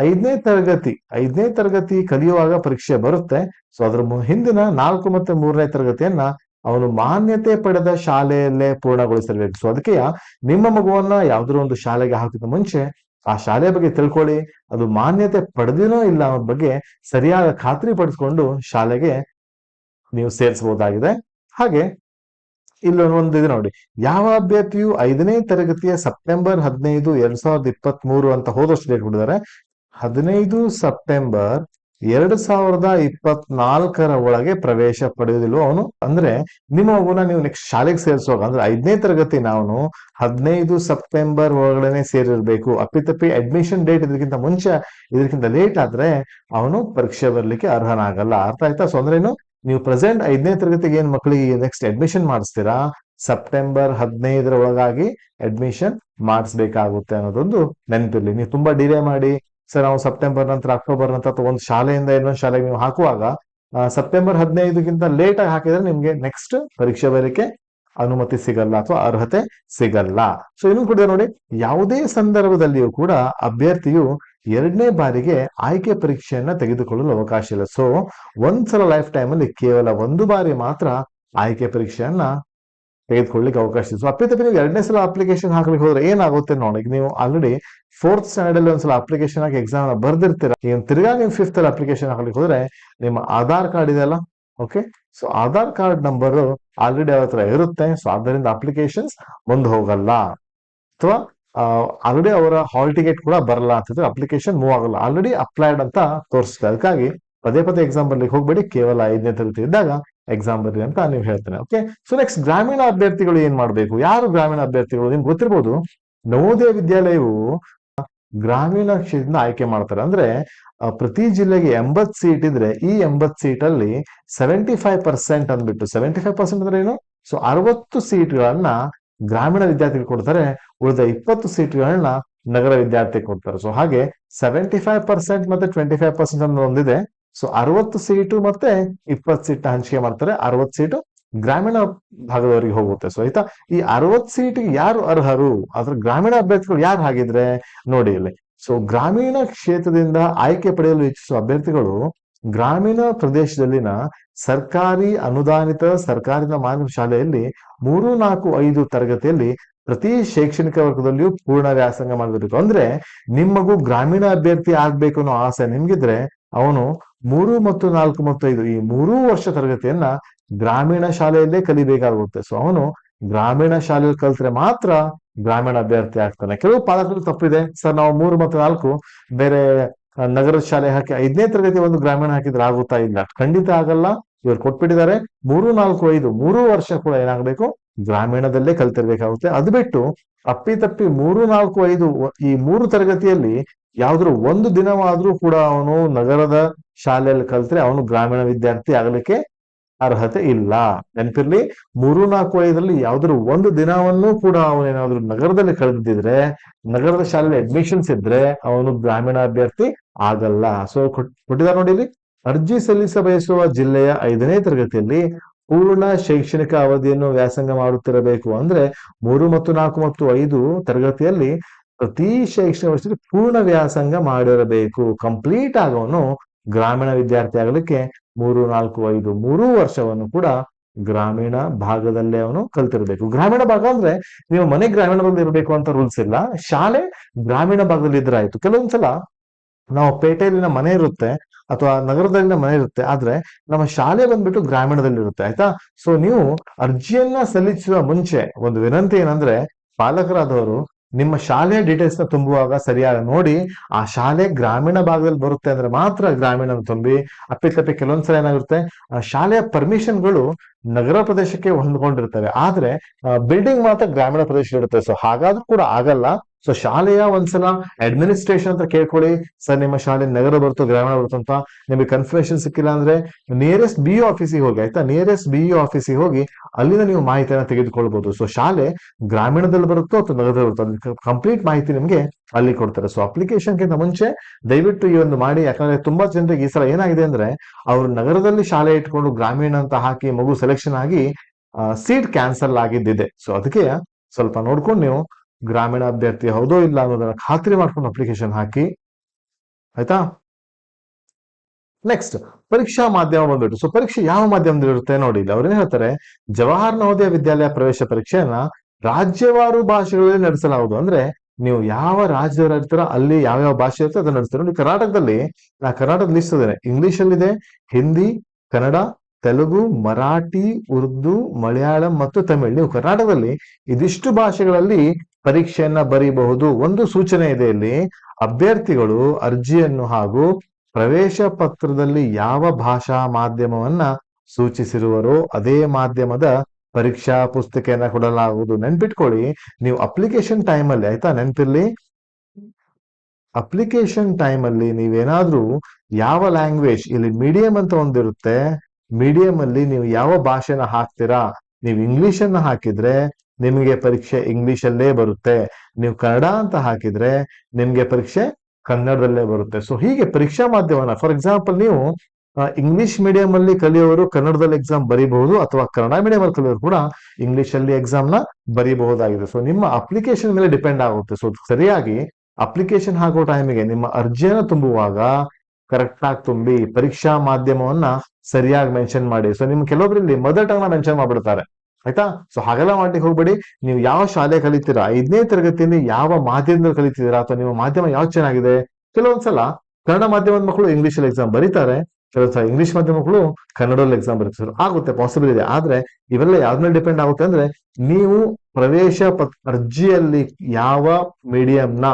ಐದನೇ ತರಗತಿ ಐದನೇ ತರಗತಿ ಕಲಿಯುವಾಗ ಪರೀಕ್ಷೆ ಬರುತ್ತೆ. ಸೊ ಅದ್ರ ಹಿಂದಿನ ನಾಲ್ಕು ಮತ್ತೆ ಮೂರನೇ ತರಗತಿಯನ್ನ ಅವನು ಮಾನ್ಯತೆ ಪಡೆದ ಶಾಲೆಯಲ್ಲೇ ಪೂರ್ಣಗೊಳಿಸಿರ್ಬೇಕು ಸೊ ಅದಕ್ಕೆ ನಿಮ್ಮ ಮಗುವನ್ನ ಯಾವ್ದಾದ್ರು ಒಂದು ಶಾಲೆಗೆ ಹಾಕಿದ ಮುಂಚೆ, ಆ ಶಾಲೆಯ ಬಗ್ಗೆ ತಿಳ್ಕೊಳ್ಳಿ. ಅದು ಮಾನ್ಯತೆ ಪಡೆದಿನೋ ಇಲ್ಲ ಅನ್ನೋದ್ ಬಗ್ಗೆ ಸರಿಯಾದ ಖಾತ್ರಿ ಪಡಿಸ್ಕೊಂಡು ಶಾಲೆಗೆ ನೀವು ಸೇರಿಸಬಹುದಾಗಿದೆ ಹಾಗೆ ಇಲ್ಲಿ ಇದು ನೋಡಿ, ಯಾವ ಅಭ್ಯರ್ಥಿಯು ಐದನೇ ತರಗತಿಯ ಸೆಪ್ಟೆಂಬರ್ ಹದಿನೈದು ಎರಡ್ ಸಾವಿರದ ಇಪ್ಪತ್ತ್ ಮೂರು ಅಂತ ಹೋದಷ್ಟು ಡೇಟ್ ಕೊಟ್ಟಿದ್ದಾರೆ ಹದಿನೈದು ಸೆಪ್ಟೆಂಬರ್ ಎರಡ್ ಸಾವಿರದ ಇಪ್ಪತ್ನಾಲ್ಕರ ಒಳಗೆ ಪ್ರವೇಶ ಪಡೆಯುವುದಿಲ್ಲ ಅವನು? ಅಂದ್ರೆ ನಿಮ್ಮ ಮಗುನ ನೀವು ನೆಕ್ಸ್ಟ್ ಶಾಲೆಗೆ ಸೇರಿಸುವಾಗ, ಅಂದ್ರೆ ಐದನೇ ತರಗತಿ ನಾವು ಹದಿನೈದು ಸೆಪ್ಟೆಂಬರ್ ಒಳಗಡೆನೆ ಸೇರಿರ್ಬೇಕು. ಅಪ್ಪಿತಪ್ಪಿ ಅಡ್ಮಿಷನ್ ಡೇಟ್ ಇದಕ್ಕಿಂತ ಮುಂಚೆ ಇದಕ್ಕಿಂತ ಲೇಟ್ ಆದ್ರೆ ಅವನು ಪರೀಕ್ಷೆ ಬರ್ಲಿಕ್ಕೆ ಅರ್ಹನಾಗಲ್ಲ. ಅರ್ಥ ಆಯ್ತಾ ಸೊ ಅಂದ್ರೆ ಏನು ನೀವು ಪ್ರೆಸೆಂಟ್ ಐದನೇ ತರಗತಿಗೆ ಏನ್ ಮಕ್ಕಳಿಗೆ ನೆಕ್ಸ್ಟ್ ಅಡ್ಮಿಷನ್ ಮಾಡಿಸ್ತೀರಾ? ಸೆಪ್ಟೆಂಬರ್ ಹದಿನೈದರ ಒಳಗಾಗಿ ಅಡ್ಮಿಷನ್ ಮಾಡಿಸ್ಬೇಕಾಗುತ್ತೆ ಅನ್ನೋದೊಂದು ನೆನಪಿರ್ಲಿ. ನೀವು ತುಂಬಾ ಡಿಲೇ ಮಾಡಿ, ಸರ್ ನಾವು ಸೆಪ್ಟೆಂಬರ್ ನಂತರ ಅಕ್ಟೋಬರ್ ನಂತರ ಒಂದು ಶಾಲೆಯಿಂದ ಇನ್ನೊಂದು ಶಾಲೆಗೆ ನೀವು ಹಾಕುವಾಗ ಸೆಪ್ಟೆಂಬರ್ ಹದಿನೈದಕ್ಕಿಂತ ಲೇಟ್ ಆಗಿ ಹಾಕಿದ್ರೆ ನಿಮ್ಗೆ ನೆಕ್ಸ್ಟ್ ಪರೀಕ್ಷೆ ಬರೀಕ್ಕೆ ಅನುಮತಿ ಸಿಗಲ್ಲ ಅಥವಾ ಅರ್ಹತೆ ಸಿಗಲ್ಲ. ಸೊ ಇನ್ನು ಕೂಡ ನೋಡಿ, ಯಾವುದೇ ಸಂದರ್ಭದಲ್ಲಿಯೂ ಕೂಡ ಅಭ್ಯರ್ಥಿಯು ಎರಡನೇ ಬಾರಿಗೆ ಆಯ್ಕೆ ಪರೀಕ್ಷೆಯನ್ನ ತೆಗೆದುಕೊಳ್ಳಲು ಅವಕಾಶ ಇಲ್ಲ. ಸೊ ಒಂದ್ಸಲ ಲೈಫ್ ಟೈಮ್ ಅಲ್ಲಿ ಕೇವಲ ಒಂದು ಬಾರಿ ಮಾತ್ರ ಆಯ್ಕೆ ಪರೀಕ್ಷೆಯನ್ನ ತೆಗೆದುಕೊಳ್ಳಿಕ್ಕೆ ಅವಕಾಶ ಇದೆ ಸೊ ಅಪ್ಪಿತಪ್ಪಿ ನೀವು ಎರಡನೇ ಸಲ ಅಪ್ಲಿಕೇಶನ್ ಹಾಕ್ಲಿಕ್ಕೆ ಹೋದ್ರೆ ಏನಾಗುತ್ತೆ ನೋಡಿ ನೀವು ಆಲ್ರೆಡಿ ಫೋರ್ತ್ ಸ್ಟ್ಯಾಂಡರ್ಡ್ ಅಲ್ಲಿ ಒಂದ್ಸಲ ಅಪ್ಲಿಕೇಶನ್ ಹಾಕಿ ಎಕ್ಸಾಮ್ ಬರ್ದಿರ್ತೀರಾ. ನೀವು ತಿರ್ಗಾ ನೀವು ಫಿಫ್ತ್ ಅಲ್ಲಿ ಅಪ್ಲಿಕೇಶನ್ ಹಾಕ್ಲಿಕ್ಕೆ ಹೋದ್ರೆ ನಿಮ್ಮ ಆಧಾರ್ ಕಾರ್ಡ್ ಇದೆಯಲ್ಲ? Okay so Aadhaar card number already ಅವ್ರ ಇರುತ್ತೆ. ಸೊ ಅದರಿಂದ ಅಪ್ಲಿಕೇಶನ್ಸ್ ಮುಂದೆ ಹೋಗಲ್ಲ. ಅಥವಾ ಆಲ್ರೆಡಿ ಅವರ ಹಾಲ್ ಟಿಕೆಟ್ ಕೂಡ ಬರಲ್ಲ ಅಂತಂದ್ರೆ ಅಪ್ಲಿಕೇಶನ್ ಮೂವ್ ಆಗಲ್ಲ. ಆಲ್ರೆಡಿ ಅಪ್ಲೈಡ್ ಅಂತ ತೋರಿಸುತ್ತೆ. ಅದಕ್ಕಾಗಿ ಪದೇ ಪದೇ ಎಕ್ಸಾಮ್ ಬರ್ಲಿಕ್ಕೆ ಹೋಗ್ಬೇಡಿ. ಕೇವಲ ಐದನೇ ತರಗತಿ ಇದ್ದಾಗ ಎಕ್ಸಾಮ್ ಬರ್ರಿ ಅಂತ ನೀವು ಹೇಳ್ತೇನೆ. ಓಕೆ ಸೊ ನೆಕ್ಸ್ಟ್ ಗ್ರಾಮೀಣ ಅಭ್ಯರ್ಥಿಗಳು ಏನ್ ಮಾಡಬೇಕು? ಯಾರು ಗ್ರಾಮೀಣ ಅಭ್ಯರ್ಥಿಗಳು? ನಿಮ್ಗೆ ಗೊತ್ತಿರ್ಬೋದು, ನವೋದಯ ವಿದ್ಯಾಲಯವು ಗ್ರಾಮೀಣ ಕ್ಷೇತ್ರದಿಂದ ಆಯ್ಕೆ ಮಾಡ್ತಾರೆ. ಅಂದ್ರೆ ಪ್ರತಿ ಜಿಲ್ಲೆಗೆ ಎಂಬತ್ ಸೀಟ್ ಇದ್ರೆ ಈ ಎಂಬತ್ ಸೀಟ್ ಅಲ್ಲಿ ಸೆವೆಂಟಿ ಫೈವ್ ಪರ್ಸೆಂಟ್ ಅಂದ್ಬಿಟ್ಟು ಸೆವೆಂಟಿ ಫೈವ್ ಪರ್ಸೆಂಟ್ ಅಂದ್ರೆ ಏನು? ಸೊ ಅರವತ್ತು ಸೀಟ್ಗಳನ್ನ ಗ್ರಾಮೀಣ ವಿದ್ಯಾರ್ಥಿಗಳು ಕೊಡ್ತಾರೆ. ಉಳಿದ ಇಪ್ಪತ್ತು ಸೀಟ್ಗಳನ್ನ ನಗರ ವಿದ್ಯಾರ್ಥಿ ಕೊಡ್ತಾರೆ. ಸೊ ಹಾಗೆ ಸೆವೆಂಟಿ ಫೈವ್ ಪರ್ಸೆಂಟ್ ಮತ್ತೆ ಟ್ವೆಂಟಿ ಫೈವ್ ಪರ್ಸೆಂಟ್ ಅನ್ನೋ ಒಂದಿದೆ. ಸೊ ಅರವತ್ತು ಸೀಟು ಮತ್ತೆ ಇಪ್ಪತ್ತು ಸೀಟ್ ಹಂಚಿಕೆ ಮಾಡ್ತಾರೆ. ಅರವತ್ತು ಸೀಟು ಗ್ರಾಮೀಣ ಭಾಗದವರಿಗೆ ಹೋಗುತ್ತೆ. ಸೊ ಆಯ್ತಾ? ಈ ಅರವತ್ ಸೀಟಿಗೆ ಯಾರು ಅರ್ಹರು? ಅದ್ರ ಗ್ರಾಮೀಣ ಅಭ್ಯರ್ಥಿಗಳು ಯಾರು ಹಾಗಿದ್ರೆ? ನೋಡಿ ಇಲ್ಲಿ. ಸೊ ಗ್ರಾಮೀಣ ಕ್ಷೇತ್ರದಿಂದ ಆಯ್ಕೆ ಪಡೆಯಲು ಇಚ್ಛಿಸುವ ಅಭ್ಯರ್ಥಿಗಳು ಗ್ರಾಮೀಣ ಪ್ರದೇಶದಲ್ಲಿನ ಸರ್ಕಾರಿ ಅನುದಾನಿತ ಸರ್ಕಾರಿ ಮಾನ್ಯ ಶಾಲೆಯಲ್ಲಿ ಮೂರು ನಾಲ್ಕು ಐದು ತರಗತಿಯಲ್ಲಿ ಪ್ರತಿ ಶೈಕ್ಷಣಿಕ ವರ್ಗದಲ್ಲಿಯೂ ಪೂರ್ಣ ವ್ಯಾಸಂಗ ಮಾಡಬೇಕು. ಅಂದ್ರೆ ನಿಮ್ಮಗೂ ಗ್ರಾಮೀಣ ಅಭ್ಯರ್ಥಿ ಆಗ್ಬೇಕು ಅನ್ನೋ ಆಸೆ ನಿಮ್ಗಿದ್ರೆ ಅವನು ಮೂರು ಮತ್ತು ನಾಲ್ಕು ಮತ್ತು ಐದು ಈ ಮೂರೂ ವರ್ಷ ತರಗತಿಯನ್ನ ಗ್ರಾಮೀಣ ಶಾಲೆಯಲ್ಲೇ ಕಲಿಬೇಕಾಗುತ್ತೆ. ಸೊ ಅವನು ಗ್ರಾಮೀಣ ಶಾಲೆಯಲ್ಲಿ ಕಲ್ತ್ರೆ ಮಾತ್ರ ಗ್ರಾಮೀಣ ಅಭ್ಯರ್ಥಿ ಆಗ್ತಾನೆ. ಕೆಲವು ಪಾಲಕರು ತಪ್ಪಿದೆ. ಸರ್, ನಾವು ಮೂರು ಮತ್ತು ನಾಲ್ಕು ಬೇರೆ ನಗರ ಶಾಲೆ ಹಾಕಿ ಐದನೇ ತರಗತಿ ಒಂದು ಗ್ರಾಮೀಣ ಹಾಕಿದ್ರೆ ಆಗುತ್ತಾ ಇಲ್ಲ? ಖಂಡಿತ ಆಗಲ್ಲ. ಇವ್ರು ಕೊಟ್ಬಿಟ್ಟಿದ್ದಾರೆ. ಮೂರು, ನಾಲ್ಕು, ಐದು, ಮೂರು ವರ್ಷ ಕೂಡ ಏನಾಗಬೇಕು? ಗ್ರಾಮೀಣದಲ್ಲೇ ಕಲ್ತಿರ್ಬೇಕಾಗುತ್ತೆ. ಅದು ಬಿಟ್ಟು ಅಪ್ಪಿ ತಪ್ಪಿ ಮೂರು, ನಾಲ್ಕು, ಐದು ಈ ಮೂರು ತರಗತಿಯಲ್ಲಿ ಯಾವ್ದಾದ್ರು ಒಂದು ದಿನವಾದ್ರೂ ಕೂಡ ಅವನು ನಗರದ ಶಾಲೆಯಲ್ಲಿ ಕಲ್ತ್ರೆ ಅವನು ಗ್ರಾಮೀಣ ವಿದ್ಯಾರ್ಥಿ ಆಗಲಿಕ್ಕೆ ಅರ್ಹತೆ ಇಲ್ಲ. ನೆನಪಿರ್ಲಿ ಮೂರು ನಾಲ್ಕು ಐದರಲ್ಲಿ ಯಾವ್ದಾದ್ರು ಒಂದು ದಿನವನ್ನು ಕೂಡ ಅವನೇನಾದ್ರೂ ನಗರದಲ್ಲಿ ಕಳೆದಿದ್ರೆ, ನಗರದ ಶಾಲೆಯಲ್ಲಿ ಅಡ್ಮಿಷನ್ಸ್ ಇದ್ರೆ ಅವನು ಗ್ರಾಮೀಣ ಅಭ್ಯರ್ಥಿ ಆಗಲ್ಲ ಸೊ ಕೊಟ್ಟಿದ್ದಾರೆ ನೋಡಿ ಇಲ್ಲಿ, ಅರ್ಜಿ ಸಲ್ಲಿಸ ಬಯಸುವ ಜಿಲ್ಲೆಯ ಐದನೇ ತರಗತಿಯಲ್ಲಿ ಪೂರ್ಣ ಶೈಕ್ಷಣಿಕ ಅವಧಿಯನ್ನು ವ್ಯಾಸಂಗ ಮಾಡುತ್ತಿರಬೇಕು ಅಂದ್ರೆ ಮೂರು ಮತ್ತು ನಾಲ್ಕು ಮತ್ತು ಐದು ತರಗತಿಯಲ್ಲಿ ಪ್ರತಿ ಶೈಕ್ಷಣಿಕ ವರ್ಷದಲ್ಲಿ ಪೂರ್ಣ ವ್ಯಾಸಂಗ ಮಾಡಿರಬೇಕು. ಕಂಪ್ಲೀಟ್ ಆಗೋನು ಗ್ರಾಮೀಣ ವಿದ್ಯಾರ್ಥಿ ಆಗಲಿಕ್ಕೆ ಮೂರು, ನಾಲ್ಕು, ಐದು, ಮೂರು ವರ್ಷವನ್ನು ಕೂಡ ಗ್ರಾಮೀಣ ಭಾಗದಲ್ಲೇ ಅವನು ಕಲ್ತಿರ್ಬೇಕು. ಗ್ರಾಮೀಣ ಭಾಗ ಅಂದ್ರೆ ನೀವು ಮನೆ ಗ್ರಾಮೀಣ ಭಾಗದಲ್ಲಿ ಇರಬೇಕು ಅಂತ ರೂಲ್ಸ್ ಇಲ್ಲ. ಶಾಲೆ ಗ್ರಾಮೀಣ ಭಾಗದಲ್ಲಿ ಇದ್ರೆ ಆಯ್ತು. ಕೆಲವೊಂದ್ಸಲ ನಾವು ಪೇಟೆಯಲ್ಲಿನ ಮನೆ ಇರುತ್ತೆ ಅಥವಾ ನಗರದಲ್ಲಿನ ಮನೆ ಇರುತ್ತೆ, ಆದ್ರೆ ನಮ್ಮ ಶಾಲೆ ಬಂದ್ಬಿಟ್ಟು ಗ್ರಾಮೀಣದಲ್ಲಿ ಇರುತ್ತೆ, ಆಯ್ತಾ? ಸೊ ನೀವು ಅರ್ಜಿಯನ್ನ ಸಲ್ಲಿಸುವ ಮುಂಚೆ ಒಂದು ವಿನಂತಿ ಏನಂದ್ರೆ ಪಾಲಕರಾದವರು ನಿಮ್ಮ ಶಾಲೆಯ ಡೀಟೇಲ್ಸ್ನ ತುಂಬುವಾಗ ಸರಿಯಾಗಿ ನೋಡಿ, ಆ ಶಾಲೆ ಗ್ರಾಮೀಣ ಭಾಗದಲ್ಲಿ ಬರುತ್ತೆ ಅಂದ್ರೆ ಮಾತ್ರ ಗ್ರಾಮೀಣ ತುಂಬಿ ಅಪ್ಪಿತಪ್ಪಿ ಕೆಲವೊಂದ್ಸಲ ಏನಾಗುತ್ತೆ ಶಾಲೆಯ ಪರ್ಮಿಷನ್ಗಳು ನಗರ ಪ್ರದೇಶಕ್ಕೆ ಹೊಂದ್ಕೊಂಡಿರ್ತವೆ. ಆದ್ರೆ ಬಿಲ್ಡಿಂಗ್ ಮಾತ್ರ ಗ್ರಾಮೀಣ ಪ್ರದೇಶ ಇರುತ್ತೆ. ಸೊ ಹಾಗಾದ್ರೂ ಕೂಡ ಆಗಲ್ಲ. ಸೊ ಶಾಲೆಯ ಒಂದ್ಸಲ ಅಡ್ಮಿನಿಸ್ಟ್ರೇಷನ್ ಅಂತ ಕೇಳ್ಕೊಳ್ಳಿ. ಸರ್, ನಿಮ್ಮ ಶಾಲೆ ನಗರ ಬರುತ್ತೋ, ಗ್ರಾಮೀಣ ಬರುತ್ತೋ ಅಂತ ನಿಮಗೆ ಕನ್ಫರ್ಮೇಶನ್ ಸಿಕ್ಕಿಲ್ಲ ಅಂದ್ರೆ ನಿಯರೆಸ್ಟ್ ಬಿ ಆಫೀಸಿಗೆ ಹೋಗಿ, ಆಯ್ತಾ? ನಿಯರೆಸ್ಟ್ ಬಿ ಆಫೀಸಿಗೆ ಹೋಗಿ ಅಲ್ಲಿಂದ ನೀವು ಮಾಹಿತಿಯನ್ನು ತೆಗೆದುಕೊಳ್ಬಹುದು ಸೊ ಶಾಲೆ ಗ್ರಾಮೀಣದಲ್ಲಿ ಬರುತ್ತೋ ಅಥವಾ ನಗರದಲ್ಲಿ ಬರುತ್ತೋ ಕಂಪ್ಲೀಟ್ ಮಾಹಿತಿ ನಿಮಗೆ ಅಲ್ಲಿ ಕೊಡ್ತಾರೆ. ಸೊ ಅಪ್ಲಿಕೇಶನ್ಗಿಂತ ಮುಂಚೆ ದಯವಿಟ್ಟು ಈ ಒಂದು ಮಾಡಿ. ಯಾಕಂದ್ರೆ ತುಂಬಾ ಜನರಿಗೆ ಈ ಸಲ ಏನಾಗಿದೆ ಅಂದ್ರೆ ಅವರು ನಗರದಲ್ಲಿ ಶಾಲೆ ಇಟ್ಕೊಂಡು ಗ್ರಾಮೀಣ ಅಂತ ಹಾಕಿ ಮಗು ಸೆಲೆಕ್ಷನ್ ಆಗಿ ಸೀಟ್ ಕ್ಯಾನ್ಸಲ್ ಆಗಿದ್ದಿದೆ. ಸೊ ಅದಕ್ಕೆ ಸ್ವಲ್ಪ ನೋಡ್ಕೊಂಡು ನೀವು ಗ್ರಾಮೀಣ ಅಭ್ಯರ್ಥಿ ಹೌದೋ ಇಲ್ಲ ಅನ್ನೋದನ್ನ ಖಾತ್ರಿ ಮಾಡ್ಕೊಂಡು ಅಪ್ಲಿಕೇಶನ್ ಹಾಕಿ, ಆಯ್ತಾ? ನೆಕ್ಸ್ಟ್ ಪರೀಕ್ಷಾ ಮಾಧ್ಯಮ ಬಂದ್ಬಿಟ್ಟು. ಸೊ ಪರೀಕ್ಷೆ ಯಾವ ಮಾಧ್ಯಮದಲ್ಲಿರುತ್ತೆ ನೋಡಿ, ಇಲ್ಲಿ ಅವ್ರೇನ್ ಹೇಳ್ತಾರೆ, ಜವಾಹರ್ ನವೋದಯ ವಿದ್ಯಾಲಯ ಪ್ರವೇಶ ಪರೀಕ್ಷೆಯನ್ನ ರಾಜ್ಯವಾರು ಭಾಷೆಗಳಲ್ಲಿ ನಡೆಸಲಾಗುವುದು. ಅಂದ್ರೆ, ನೀವು ಯಾವ ರಾಜ್ಯದವರು ಇರ್ತಾರೋ, ಅಲ್ಲಿ ಯಾವ್ಯಾವ ಭಾಷೆ ಇರುತ್ತೆ ಅದನ್ನ ನಡೆಸ್ತಾರೆ. ನೋಡಿ, ಕರ್ನಾಟಕದಲ್ಲಿ, ನಾ ಕರ್ನಾಟಕದ ಲಿಸ್ಟ್ ಇಂಗ್ಲಿಷ್ ಅಲ್ಲಿ ಇದೆ ಹಿಂದಿ, ಕನ್ನಡ, ತೆಲುಗು, ಮರಾಠಿ, ಉರ್ದು, ಮಲಯಾಳಂ ಮತ್ತು ತಮಿಳ್. ನೀವು ಕರ್ನಾಟಕದಲ್ಲಿ ಇದಿಷ್ಟು ಭಾಷೆಗಳಲ್ಲಿ ಪರೀಕ್ಷೆಯನ್ನ ಬರೀಬಹುದು ಒಂದು ಸೂಚನೆ ಇದೆ ಇಲ್ಲಿ. ಅಭ್ಯರ್ಥಿಗಳು ಅರ್ಜಿಯನ್ನು ಹಾಗೂ ಪ್ರವೇಶ ಪತ್ರದಲ್ಲಿ ಯಾವ ಭಾಷಾ ಮಾಧ್ಯಮವನ್ನ ಸೂಚಿಸಿರುವರೋ ಅದೇ ಮಾಧ್ಯಮದ ಪರೀಕ್ಷಾ ಪುಸ್ತಕೆಯನ್ನ ಕೊಡಲಾಗುವುದು. ನೆನ್ಪಿಟ್ಕೊಳ್ಳಿ, ನೀವು ಅಪ್ಲಿಕೇಶನ್ ಟೈಮ್ ಅಲ್ಲಿ ಆಯ್ತಾ ನೆನ್ಪಿರ್ಲಿ? ಅಪ್ಲಿಕೇಶನ್ ಟೈಮ್ ಅಲ್ಲಿ ನೀವೇನಾದ್ರೂ ಯಾವ ಲ್ಯಾಂಗ್ವೇಜ್, ಇಲ್ಲಿ ಮೀಡಿಯಂ ಅಂತ ಒಂದಿರುತ್ತೆ ಮೀಡಿಯಂ ಅಲ್ಲಿ ನೀವು ಯಾವ ಭಾಷೆನ ಹಾಕ್ತೀರಾ? ನೀವು ಇಂಗ್ಲಿಷ್ ಅನ್ನ ಹಾಕಿದ್ರೆ ನಿಮಗೆ ಪರೀಕ್ಷೆ ಇಂಗ್ಲಿಷಲ್ಲೇ ಬರುತ್ತೆ. ನೀವು ಕನ್ನಡ ಅಂತ ಹಾಕಿದ್ರೆ ನಿಮಗೆ ಪರೀಕ್ಷೆ ಕನ್ನಡದಲ್ಲೇ ಬರುತ್ತೆ. ಸೊ ಹೀಗೆ ಪರೀಕ್ಷಾ ಮಾಧ್ಯಮನ ಫಾರ್ ಎಕ್ಸಾಂಪಲ್ ನೀವು ಇಂಗ್ಲಿಷ್ ಮೀಡಿಯಂ ಅಲ್ಲಿ ಕಲಿಯೋರು ಕನ್ನಡದಲ್ಲಿ ಎಕ್ಸಾಮ್ ಬರೀಬಹುದು ಅಥವಾ ಕನ್ನಡ ಮೀಡಿಯಂ ಅಲ್ಲಿ ಕಲಿಯೋರು ಕೂಡ ಇಂಗ್ಲಿಷ್ ಅಲ್ಲಿ ಎಕ್ಸಾಮ್ನ ಬರೀಬಹುದಾಗಿದೆ. ಸೊ ನಿಮ್ಮ ಅಪ್ಲಿಕೇಶನ್ ಮೇಲೆ ಡಿಪೆಂಡ್ ಆಗುತ್ತೆ. ಸೊ ಸರಿಯಾಗಿ ಅಪ್ಲಿಕೇಶನ್ ಹಾಕೋ ಟೈಮಿಗೆ ನಿಮ್ಮ ಅರ್ಜಿಯನ್ನು ತುಂಬುವಾಗ ಕರೆಕ್ಟ್ ಆಗಿ ತುಂಬಿ ಪರೀಕ್ಷಾ ಮಾಧ್ಯಮವನ್ನ ಸರಿಯಾಗಿ ಮೆನ್ಷನ್ ಮಾಡಿ. ಸೊ ನಿಮ್ ಕೆಲವೊಬ್ರಲ್ಲಿ ಮದರ್ ಟಂಗ್ ಮೆನ್ಷನ್ ಮಾಡ್ಬಿಡ್ತಾರೆ. ಆಯ್ತಾ? ಸೊ ಹಾಗೆಲ್ಲ ಮಾಡ್ಲಿಕ್ಕೆ ಹೋಗ್ಬೇಡಿ. ನೀವು ಯಾವ ಶಾಲೆ ಕಲಿತೀರಾ? ಐದನೇ ತರಗತಿಯಲ್ಲಿ ಯಾವ ಮಾಧ್ಯಮದಲ್ಲಿ ಕಲಿತಿದ್ದೀರಾ? ಅಥವಾ ನಿಮ್ಮ ಮಾಧ್ಯಮ ಯಾವ ಚೆನ್ನಾಗಿದೆ? ಕೆಲವೊಂದ್ಸಲ ಕನ್ನಡ ಮಾಧ್ಯಮದ ಮಕ್ಕಳು ಇಂಗ್ಲಿಷ್ ಅಲ್ಲಿ ಎಕ್ಸಾಮ್ ಬರೀತಾರೆ. ಕೆಲವೊಂದ್ಸಲ ಇಂಗ್ಲಿಷ್ ಮಾಧ್ಯಮ ಮಕ್ಕಳು ಕನ್ನಡದಲ್ಲಿ ಎಕ್ಸಾಮ್ ಬರೀತಾರೆ. ಆಗುತ್ತೆ ಪಾಸಿಬಲ್ ಇದೆ. ಆದ್ರೆ, ಇವೆಲ್ಲ ಯಾವ್ದ ಡಿಪೆಂಡ್ ಆಗುತ್ತೆ ಅಂದ್ರೆ, ನೀವು ಪ್ರವೇಶ ಪತ್, ಅರ್ಜಿಯಲ್ಲಿ ಯಾವ ಮೀಡಿಯಂನ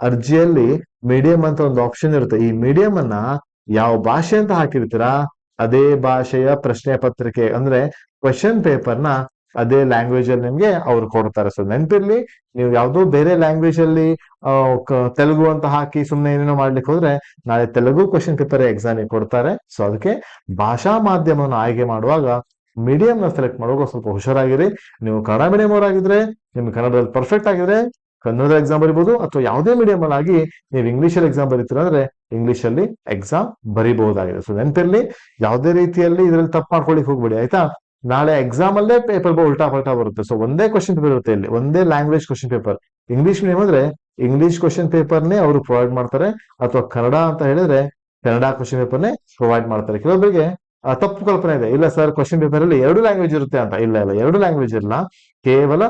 ಅರ್ಜಿಯಲ್ಲಿ ಮೀಡಿಯಂ ಅಂತ ಒಂದು ಆಪ್ಷನ್ ಇರುತ್ತೆ. ಈ ಮೀಡಿಯಂ ಅನ್ನ ಯಾವ ಭಾಷೆ ಅಂತ ಹಾಕಿರ್ತೀರಾ? ಅದೇ ಭಾಷೆಯ ಪ್ರಶ್ನೆ ಪತ್ರಿಕೆ ಅಂದ್ರೆ ಕ್ವಶನ್ ಪೇಪರ್ನ ಅದೇ ಲ್ಯಾಂಗ್ವೇಜ್ ಅಲ್ಲಿ ನಿಮ್ಗೆ ಅವ್ರು ಕೊಡ್ತಾರೆ ಸೊ ನೆನ್ಪಿರ್ಲಿ, ನೀವು ಯಾವ್ದೋ ಬೇರೆ ಲ್ಯಾಂಗ್ವೇಜ್ ಅಲ್ಲಿ ತೆಲುಗು ಅಂತ ಹಾಕಿ ಸುಮ್ನೆ ಏನೇನೋ ಮಾಡ್ಲಿಕ್ಕೆ ಹೋದ್ರೆ ನಾಳೆ ತೆಲುಗು ಕ್ವಶನ್ ಪೇಪರ್ ಎಕ್ಸಾಮ್ ಕೊಡ್ತಾರೆ. ಸೊ ಅದಕ್ಕೆ ಭಾಷಾ ಮಾಧ್ಯಮವನ್ನು ಆಯ್ಕೆ ಮಾಡುವಾಗ ಮೀಡಿಯಂ ನ ಸೆಲೆಕ್ಟ್ ಮಾಡುವಾಗ ಸ್ವಲ್ಪ ಹುಷಾರಾಗಿರಿ. ನೀವು ಕನ್ನಡ ಮೀಡಿಯಂ ಅವರಾಗಿದ್ರೆ ನಿಮ್ಗೆ ಕನ್ನಡದಲ್ಲಿ ಪರ್ಫೆಕ್ಟ್ ಆಗಿದ್ರೆ ಕನ್ನಡ ಎಕ್ಸಾಮ್ ಬರಿಬಹುದು ಅಥವಾ ಯಾವುದೇ ಮೀಡಿಯಂ ಆಗಿ ನೀವು ಇಂಗ್ಲಿಷ್ ಅಲ್ಲಿ ಎಕ್ಸಾಮ್ ಬರೀತೀರ ಅಂದ್ರೆ ಇಂಗ್ಲಿಷ್ ಅಲ್ಲಿ ಎಕ್ಸಾಮ್ ಬರಿಬಹುದಾಗಿದೆ. ಸೊ ನೆನಪಿರ್ಲಿ, ಯಾವುದೇ ರೀತಿಯಲ್ಲಿ ಇದ್ರಲ್ಲಿ ತಪ್ಪು ಮಾಡ್ಕೊಳ್ಳಿಕ್ ಹೋಗ್ಬೇಡಿ, ಆಯ್ತಾ? ನಾಳೆ ಎಕ್ಸಾಮ್ ಅಲ್ಲೇ ಪೇಪರ್ ಉಲ್ಟಾ ಪಲ್ಟಾ ಬರುತ್ತೆ. ಸೊ ಒಂದೇ ಕ್ವಶನ್ ಪೇಪರ್ ಇರುತ್ತೆ ಇಲ್ಲಿ. ಒಂದೇ language question paper English medium ಅಂದ್ರೆ ಇಂಗ್ಲಿಷ್ ಕ್ವಶನ್ ಪೇಪರ್ನೇ ಅವರು ಪ್ರೊವೈಡ್ ಮಾಡ್ತಾರೆ. ಅಥವಾ ಕನ್ನಡ ಅಂತ ಹೇಳಿದ್ರೆ ಕನ್ನಡ ಕ್ವಶನ್ ಪೇಪರ್ನೇ ಪ್ರೊವೈಡ್ ಮಾಡ್ತಾರೆ. ಕೆಲವೊಬ್ಬರಿಗೆ ತಪ್ಪು ಕಲ್ಪನೆ ಇದೆ. ಇಲ್ಲ ಸರ್ ಕ್ವಶನ್ ಪೇಪರ್ ಅಲ್ಲಿ ಎರಡು ಲ್ಯಾಂಗ್ವೇಜ್ ಇರುತ್ತೆ ಅಂತ. ಇಲ್ಲ ಇಲ್ಲ, ಎರಡು ಲ್ಯಾಂಗ್ವೇಜ್ ಇಲ್ಲ. ಕೇವಲ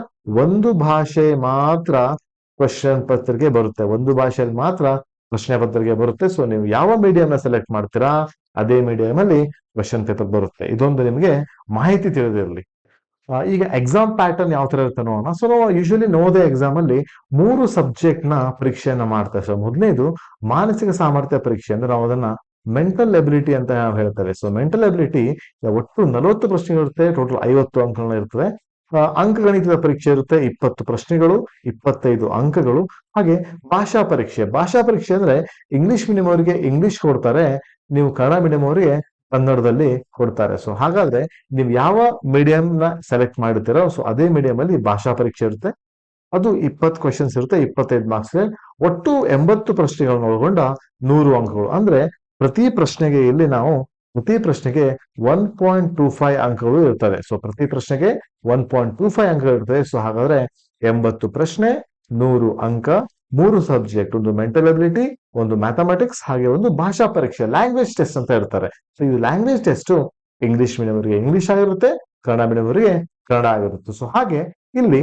ಒಂದು ಭಾಷೆ ಮಾತ್ರ ಕ್ವಶನ್ ಪತ್ರಿಕೆ ಬರುತ್ತೆ. ಒಂದು ಭಾಷೆಯಲ್ಲಿ ಮಾತ್ರ ಪ್ರಶ್ನೆ ಪತ್ರಿಕೆ ಬರುತ್ತೆ. ಸೊ ನೀವು ಯಾವ ಮೀಡಿಯಂ ನ ಸೆಲೆಕ್ಟ್ ಮಾಡ್ತೀರಾ? ಅದೇ ಮೀಡಿಯಂ ಅಲ್ಲಿ ಕ್ವಶನ್ ಪೇಪರ್ ಬರುತ್ತೆ. ಇದೊಂದು ನಿಮಗೆ ಮಾಹಿತಿ ತಿಳಿದಿರಲಿ ಈಗ ಎಕ್ಸಾಮ್ ಪ್ಯಾಟರ್ನ್ ಯಾವ ತರ ಇರುತ್ತೆ ನೋಡೋಣ. ಸೊ ನಾವು ಯೂಶಲಿ ನವೋದಯ ಎಕ್ಸಾಮ್ ಅಲ್ಲಿ ಮೂರು ಸಬ್ಜೆಕ್ಟ್ನ ಪರೀಕ್ಷೆಯನ್ನ ಮಾಡ್ತಾರೆ ಸೊ ಮೊದಲನೇದು ಮಾನಸಿಕ ಸಾಮರ್ಥ್ಯ ಪರೀಕ್ಷೆ ಅಂದ್ರೆ ನಾವು ಅದನ್ನ ಮೆಂಟಲ್ ಎಬಿಲಿಟಿ ಅಂತ ಹೇಳ್ತಾರೆ. ಸೊ ಮೆಂಟಲ್ ಎಬಿಲಿಟಿ ಒಟ್ಟು ನಲವತ್ತು ಪ್ರಶ್ನೆಗಳಿರುತ್ತೆ ಟೋಟಲ್ ಐವತ್ತು ಅಂಕಗಳು ಇರ್ತವೆ ಆ, ಅಂಕಗಣಿತದ ಪರೀಕ್ಷೆ ಇರುತ್ತೆ ಇಪ್ಪತ್ತು ಪ್ರಶ್ನೆಗಳು ಇಪ್ಪತ್ತೈದು ಅಂಕಗಳು. ಹಾಗೆ ಭಾಷಾ ಪರೀಕ್ಷೆ. ಭಾಷಾ ಪರೀಕ್ಷೆ ಅಂದ್ರೆ ಇಂಗ್ಲಿಷ್ ಮೀಡಿಯಂ ಅವರಿಗೆ ಇಂಗ್ಲಿಷ್ ಕೊಡ್ತಾರೆ. ನೀವು ಕನ್ನಡ ಮೀಡಿಯಂ ಅವರಿಗೆ ಕನ್ನಡದಲ್ಲಿ ಕೊಡ್ತಾರೆ. ಸೊ ಹಾಗಾದ್ರೆ ನೀವು ಯಾವ ಮೀಡಿಯಂ ನ ಸೆಲೆಕ್ಟ್ ಮಾಡಿರ್ತೀರೋ ಸೊ ಅದೇ ಮೀಡಿಯಂ ಅಲ್ಲಿ ಭಾಷಾ ಪರೀಕ್ಷೆ ಇರುತ್ತೆ. ಅದು ಇಪ್ಪತ್ತು ಕ್ವಶನ್ಸ್ ಇರುತ್ತೆ, ಇಪ್ಪತ್ತೈದು ಮಾರ್ಕ್ಸ್ ಒಟ್ಟು ಎಂಬತ್ತು ಪ್ರಶ್ನೆಗಳನ್ನು ಒಳಗೊಂಡ ನೂರು ಅಂಕಗಳು. ಅಂದ್ರೆ ಪ್ರತಿ ಪ್ರಶ್ನೆಗೆ ಇಲ್ಲಿ ನಾವು, ಪ್ರತಿ ಪ್ರಶ್ನೆಗೆ ಒನ್ ಪಾಯಿಂಟ್ ಟೂ ಫೈವ್ ಅಂಕಗಳು ಇರ್ತವೆ. ಸೊ ಪ್ರತಿ ಪ್ರಶ್ನೆಗೆ ಒನ್ ಪಾಯಿಂಟ್ ಟೂ ಫೈವ್ ಅಂಕಗಳು ಇರ್ತದೆ ಸೊ ಹಾಗಾದ್ರೆ ಎಂಬತ್ತು ಪ್ರಶ್ನೆ, ನೂರು ಅಂಕ ಮೂರು ಸಬ್ಜೆಕ್ಟ್ ಒಂದು ಮೆಂಟಲ್ ಅಬಿಲಿಟಿ ಒಂದು ಮ್ಯಾಥಮೆಟಿಕ್ಸ್ ಹಾಗೆ ಒಂದು ಭಾಷಾ ಪರೀಕ್ಷೆ ಲ್ಯಾಂಗ್ವೇಜ್ ಟೆಸ್ಟ್ ಅಂತ ಇರ್ತಾರೆ ಸೊ ಇದು language test English medium English ಆಗಿರುತ್ತೆ, ಕನ್ನಡ ಮೀಡಿಯಂ ಕನ್ನಡ ಆಗಿರುತ್ತೆ. ಸೊ ಹಾಗೆ ಇಲ್ಲಿ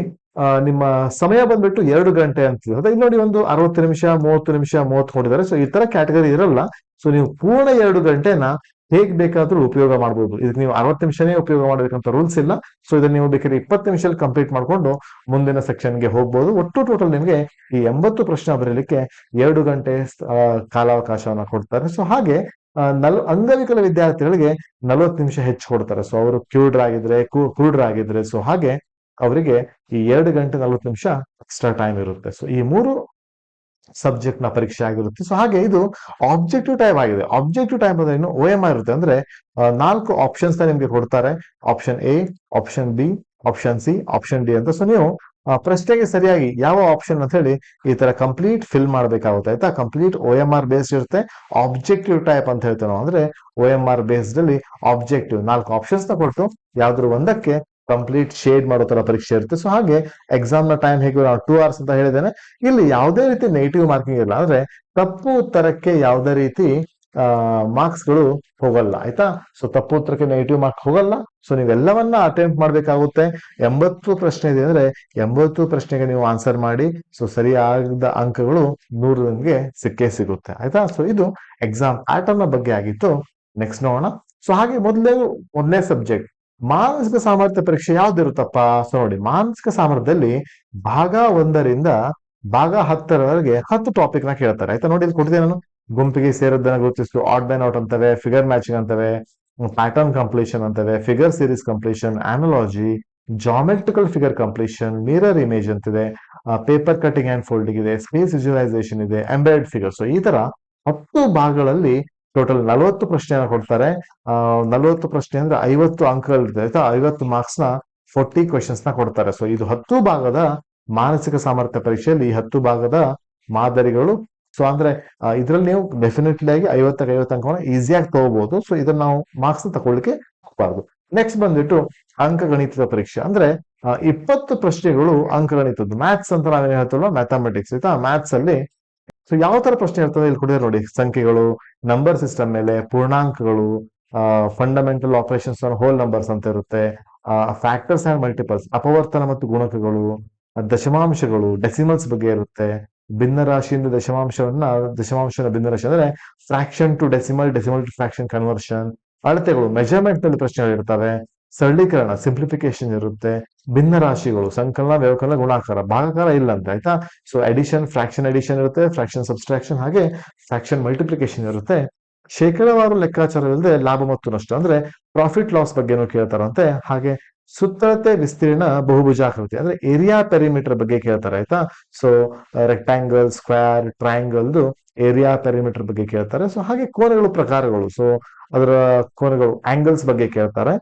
ನಿಮ್ಮ ಸಮಯ ಬಂದ್ಬಿಟ್ಟು ಎರಡು ಗಂಟೆ ಅಂತ. ಇಲ್ಲಿ ನೋಡಿ ಒಂದು ಅರವತ್ತು ನಿಮಿಷ, ಮೂವತ್ತು ನಿಮಿಷ, ಮೂವತ್ತು ಕೊಟ್ಟಿದ್ದಾರೆ ಸೊ ಈ ತರ ಕ್ಯಾಟಗರಿ ಇರಲ್ಲ. ಸೊ ನೀವು ಪೂರ್ಣ ಎರಡು ಗಂಟೆನ ಹೇಗ್ ಬೇಕಾದ್ರೂ ಉಪಯೋಗ ಮಾಡಬಹುದು ಇದಕ್ಕೆ ನೀವು ಅರವತ್ತು ನಿಮಿಷನೇ ಉಪಯೋಗ ಮಾಡಬೇಕಂತ ರೂಲ್ಸ್ ಇಲ್ಲ. ಸೊ ಇದನ್ನ ನೀವು ಬೇಕಾದ್ರೆ ಇಪ್ಪತ್ತು ನಿಮಿಷದಲ್ಲಿ ಕಂಪ್ಲೀಟ್ ಮಾಡ್ಕೊಂಡು ಮುಂದಿನ ಸೆಕ್ಷನ್ಗೆ ಹೋಗ್ಬೋದು. ಒಟ್ಟು ಟೋಟಲ್ ನಿಮಗೆ ಈ ಎಂಬತ್ತು ಪ್ರಶ್ನೆ ಬರೀಲಿಕ್ಕೆ ಎರಡು ಗಂಟೆ ಕಾಲಾವಕಾಶವನ್ನು ಕೊಡ್ತಾರೆ. ಸೊ ಹಾಗೆ ನಲ್, ಅಂಗವಿಕಲ ವಿದ್ಯಾರ್ಥಿಗಳಿಗೆ ನಲವತ್ತು ನಿಮಿಷ ಹೆಚ್ಚು ಕೊಡ್ತಾರೆ. ಸೊ ಅವರು ಕ್ಯೂಡ್ರ್ ಆಗಿದ್ರೆ ಕ್ರೂಡ್ರ್ ಆಗಿದ್ರೆ ಸೊ ಹಾಗೆ ಅವರಿಗೆ ಈ ಎರಡು ಗಂಟೆ ನಲವತ್ತು ನಿಮಿಷ ಎಕ್ಸ್ಟ್ರಾ ಟೈಮ್ ಇರುತ್ತೆ. ಸೊ ಈ ಮೂರು ಸಬ್ಜೆಕ್ಟ್ನ ಪರೀಕ್ಷೆ ಆಗಿರುತ್ತೆ. ಸೊ ಹಾಗೆ ಇದು ಆಬ್ಜೆಕ್ಟಿವ್ ಟೈಮ್ ಆಗಿದೆ. ಆಬ್ಜೆಕ್ಟಿವ್ ಟೈಮ್ ಅಂದ್ರೆ ಏನು ಓ ಎಂ ಇರುತ್ತೆ ಅಂದ್ರೆ ನಾಲ್ಕು ಆಪ್ಷನ್ಸ್ ನಿಮ್ಗೆ ಕೊಡ್ತಾರೆ. Option A option B option C option D ಅಂತ. ಸೊ ನೀವು ಪ್ರಶ್ನೆಗೆ ಸರಿಯಾಗಿ ಯಾವ ಆಪ್ಷನ್ ಅಂತ ಹೇಳಿ ಈ ತರ ಕಂಪ್ಲೀಟ್ ಫಿಲ್ ಮಾಡ್ಬೇಕಾಗುತ್ತೆ. ಆಯ್ತಾ? Complete O M R base ಇರುತ್ತೆ. ಆಬ್ಜೆಕ್ಟಿವ್ ಟೈಪ್ ಅಂತ ಹೇಳ್ತೇವೆ ನಾವು. ಅಂದ್ರೆ ಓ ಎಂ ಆರ್ ಬೇಸ್ಡ್ ಅಲ್ಲಿ ಆಬ್ಜೆಕ್ಟಿವ್ ನಾಲ್ಕು ಆಪ್ಷನ್ಸ್ನ ಕೊಟ್ಟು, ಯಾವ್ದ್ರ ಒಂದಕ್ಕೆ ಕಂಪ್ಲೀಟ್ ಶೇಡ್ ಮಾಡೋ ತರ ಪರೀಕ್ಷೆ ಇರುತ್ತೆ. ಸೊ ಹಾಗೆ ಎಕ್ಸಾಮ್ನ ಟೈಮ್ ಹೇಗೆ ಟೂ ಅವರ್ಸ್ ಅಂತ ಹೇಳಿದ್ದೇನೆ. ಇಲ್ಲಿ ಯಾವುದೇ ರೀತಿ ನೆಗೆಟಿವ್ ಮಾರ್ಕಿಂಗ್ ಇಲ್ಲ. ಅಂದ್ರೆ ತಪ್ಪು ಉತ್ತರಕ್ಕೆ ಯಾವುದೇ ರೀತಿ ಮಾರ್ಕ್ಸ್ಗಳು ಹೋಗಲ್ಲ. ಆಯ್ತಾ? ಸೊ ತಪ್ಪು ಉತ್ತರಕ್ಕೆ ನೆಗೆಟಿವ್ ಮಾರ್ಕ್ ಹೋಗಲ್ಲ. ಸೊ ನೀವೆಲ್ಲವನ್ನ ಅಟೆಂಪ್ಟ್ ಮಾಡ್ಬೇಕಾಗುತ್ತೆ. ಎಂಬತ್ತು ಪ್ರಶ್ನೆ ಇದೆ ಅಂದ್ರೆ ಎಂಬತ್ತು ಪ್ರಶ್ನೆಗೆ ನೀವು ಆನ್ಸರ್ ಮಾಡಿ. ಸೊ ಸರಿಯಾದ ಅಂಕಗಳು ನೂರು ನಿಮ್ಗೆ ಸಿಕ್ಕೇ ಸಿಗುತ್ತೆ. ಆಯ್ತಾ? ಸೊ ಇದು ಎಕ್ಸಾಮ್ ಆಟರ್ನ ಬಗ್ಗೆ ಆಗಿತ್ತು. ನೆಕ್ಸ್ಟ್ ನೋಡೋಣ. ಸೊ ಹಾಗೆ ಮೊದಲೇ ಒಂದನೇ ಸಬ್ಜೆಕ್ಟ್ ಮಾನಸಿಕ ಸಾಮರ್ಥ್ಯ ಪರೀಕ್ಷೆ ಯಾವ್ದಿರುತ್ತಪ್ಪ ಸೊ ನೋಡಿ. ಮಾನಸಿಕ ಸಾಮರ್ಥ್ಯದಲ್ಲಿ ಭಾಗ ಒಂದರಿಂದ ಭಾಗ ಹತ್ತರವರೆಗೆ ಹತ್ತು ಟಾಪಿಕ್ನ ಕೇಳ್ತಾರೆ. ಆಯ್ತಾ ನೋಡಿ ಇಲ್ಲಿ ನಾನು. ಗುಂಪಿಗೆ ಸೇರಿದ್ದನ್ನ ಗುರುತಿಸು. ಆಡ್ ಬೈನ್ ಔಟ್ ಅಂತವೆ ಫಿಗರ್ ಮ್ಯಾಚಿಂಗ್ ಅಂತವೆ pattern completion ಅಂತವೆ figure series completion analogy geometrical figure completion mirror image ಅಂತಿದೆ. ಪೇಪರ್ ಕಟಿಂಗ್ ಅಂಡ್ ಫೋಲ್ಡಿಂಗ್ ಇದೆ. ಸ್ಪೇಸ್ ವಿಜುವಲೈಸೇಷನ್ ಇದೆ. ಎಂಬ್ರಾಯ್ಡ್ ಫಿಗರ್ ಸೊ ಈ ತರ ಹತ್ತು ಭಾಗಗಳಲ್ಲಿ ಟೋಟಲ್ ನಲವತ್ತು ಪ್ರಶ್ನೆಯನ್ನು ಕೊಡ್ತಾರೆ. ಆ, ನಲವತ್ತು ಪ್ರಶ್ನೆ ಅಂದ್ರೆ ಐವತ್ತು ಅಂಕಗಳಿರುತ್ತೆ ಆಯ್ತಾ? ಐವತ್ತು ಮಾರ್ಕ್ಸ್ನ ಫೋರ್ಟಿ ಕ್ವೆಶನ್ಸ್ನ ಕೊಡ್ತಾರೆ. ಸೊ ಇದು ಹತ್ತು ಭಾಗದ ಮಾನಸಿಕ ಸಾಮರ್ಥ್ಯ ಪರೀಕ್ಷೆಯಲ್ಲಿ ಈ ಹತ್ತು ಭಾಗದ ಮಾದರಿಗಳು. ಸೊ ಅಂದ್ರೆ ಇದ್ರಲ್ಲಿ ನೀವು ಡೆಫಿನೆಟ್ಲಿ ಆಗಿ ಐವತ್ತಕ್ಕೆ ಐವತ್ತು ಅಂಕವನ್ನು ಈಸಿಯಾಗಿ ತಗೋಬಹುದು ಸೊ ಇದನ್ನ ನಾವು ಮಾರ್ಕ್ಸ್ ತಗೊಳ್ಳಿಕ್ಕೆ ಹೋಗಬಾರ್ದು. ನೆಕ್ಸ್ಟ್ ಬಂದ್ಬಿಟ್ಟು ಅಂಕಗಣಿತದ ಪರೀಕ್ಷೆ. ಅಂದ್ರೆ ಇಪ್ಪತ್ತು ಪ್ರಶ್ನೆಗಳು ಅಂಕಗಣಿತದ್ದು. ಮ್ಯಾಥ್ಸ್ ಅಂತ ನಾವೇನು ಹೇಳ್ತೀವಲ್ಲ ಮ್ಯಾಥಮೆಟಿಕ್ಸ್ ಆಯ್ತಾ? ಮ್ಯಾಥ್ಸ್ ಅಲ್ಲಿ ಸೊ ಯಾವ ತರ ಪ್ರಶ್ನೆ ಇರ್ತದೆ ಇಲ್ಲಿ ಕೂಡ ನೋಡಿ. ಸಂಖ್ಯೆಗಳು ನಂಬರ್ ಸಿಸ್ಟಮ್ ಮೇಲೆ ಪೂರ್ಣಾಂಕಗಳು ಫಂಡಮೆಂಟಲ್ ಆಪರೇಷನ್ಸ್ ಹೋಲ್ ನಂಬರ್ಸ್ ಅಂತ ಇರುತ್ತೆ. ಫ್ಯಾಕ್ಟರ್ಸ್ ಅಂಡ್ ಮಲ್ಟಿಪಲ್ಸ್ ಅಪವರ್ತನ ಮತ್ತು ಗುಣಕಗಳು, ದಶಮಾಂಶಗಳು ಡೆಸಿಮಲ್ಸ್ ಬಗ್ಗೆ ಇರುತ್ತೆ. ಭಿನ್ನ ರಾಶಿಯಿಂದ ದಶಮಾಂಶವನ್ನ ದಶಮಾಂಶ ಭಿನ್ನರಾಶಿ ಅಂದ್ರೆ fraction to decimal decimal to fraction conversion ಅಳತೆಗಳು ಮೆಜರ್ಮೆಂಟ್ನಲ್ಲಿ ಪ್ರಶ್ನೆಗಳು ಇರ್ತವೆ ಸರಳೀಕರಣ ಸಿಂಪ್ಲಿಫಿಕೇಶನ್ ಇರುತ್ತೆ. ಭಿನ್ನ ರಾಶಿಗಳು, ಸಂಕಲನ, ವ್ಯವಕಲನ, ಗುಣಾಕಾರ, ಭಾಗಾಕಾರ ಇಲ್ಲ ಅಂತ, ಆಯ್ತಾ? ಸೊ ಅಡಿಷನ್ ಫ್ರಾಕ್ಷನ್ ಅಡಿಷನ್ ಇರುತ್ತೆ ಫ್ರಾಕ್ಷನ್ ಸಬ್ಸ್ಟ್ರಾಕ್ಷನ್ ಹಾಗೆ ಫ್ರಾಕ್ಷನ್ ಮಲ್ಟಿಪ್ಲಿಕೇಶನ್ ಇರುತ್ತೆ. ಶೇಕಡವಾರು ಲೆಕ್ಕಾಚಾರವಿಲ್ಲದೆ ಲಾಭ ಮತ್ತು ನಷ್ಟ ಅಂದ್ರೆ ಪ್ರಾಫಿಟ್ ಲಾಸ್ ಬಗ್ಗೆನೂ ಕೇಳ್ತಾರಂತೆ. ಹಾಗೆ ಸುತ್ತಳತೆ, ವಿಸ್ತೀರ್ಣ, ಬಹುಭುಜಾಕೃತಿ ಅಂದ್ರೆ ಏರಿಯಾ ಪೆರಿಮೀಟರ್ ಬಗ್ಗೆ ಕೇಳ್ತಾರೆ, ಆಯ್ತಾ? ಸೊ ರೆಕ್ಟಾಂಗಲ್ ಸ್ಕ್ವೇರ್ ಟ್ರಯಾಂಗಲ್ದು ಏರಿಯಾ ಪೆರಿಮೀಟರ್ ಬಗ್ಗೆ ಕೇಳ್ತಾರೆ. ಸೊ ಹಾಗೆ ಕೋನಗಳು, ಪ್ರಕಾರಗಳು. ಸೊ ಅದರ ಕೋನಗಳು ಆಂಗಲ್ಸ್ ಬಗ್ಗೆ ಕೇಳ್ತಾರೆ.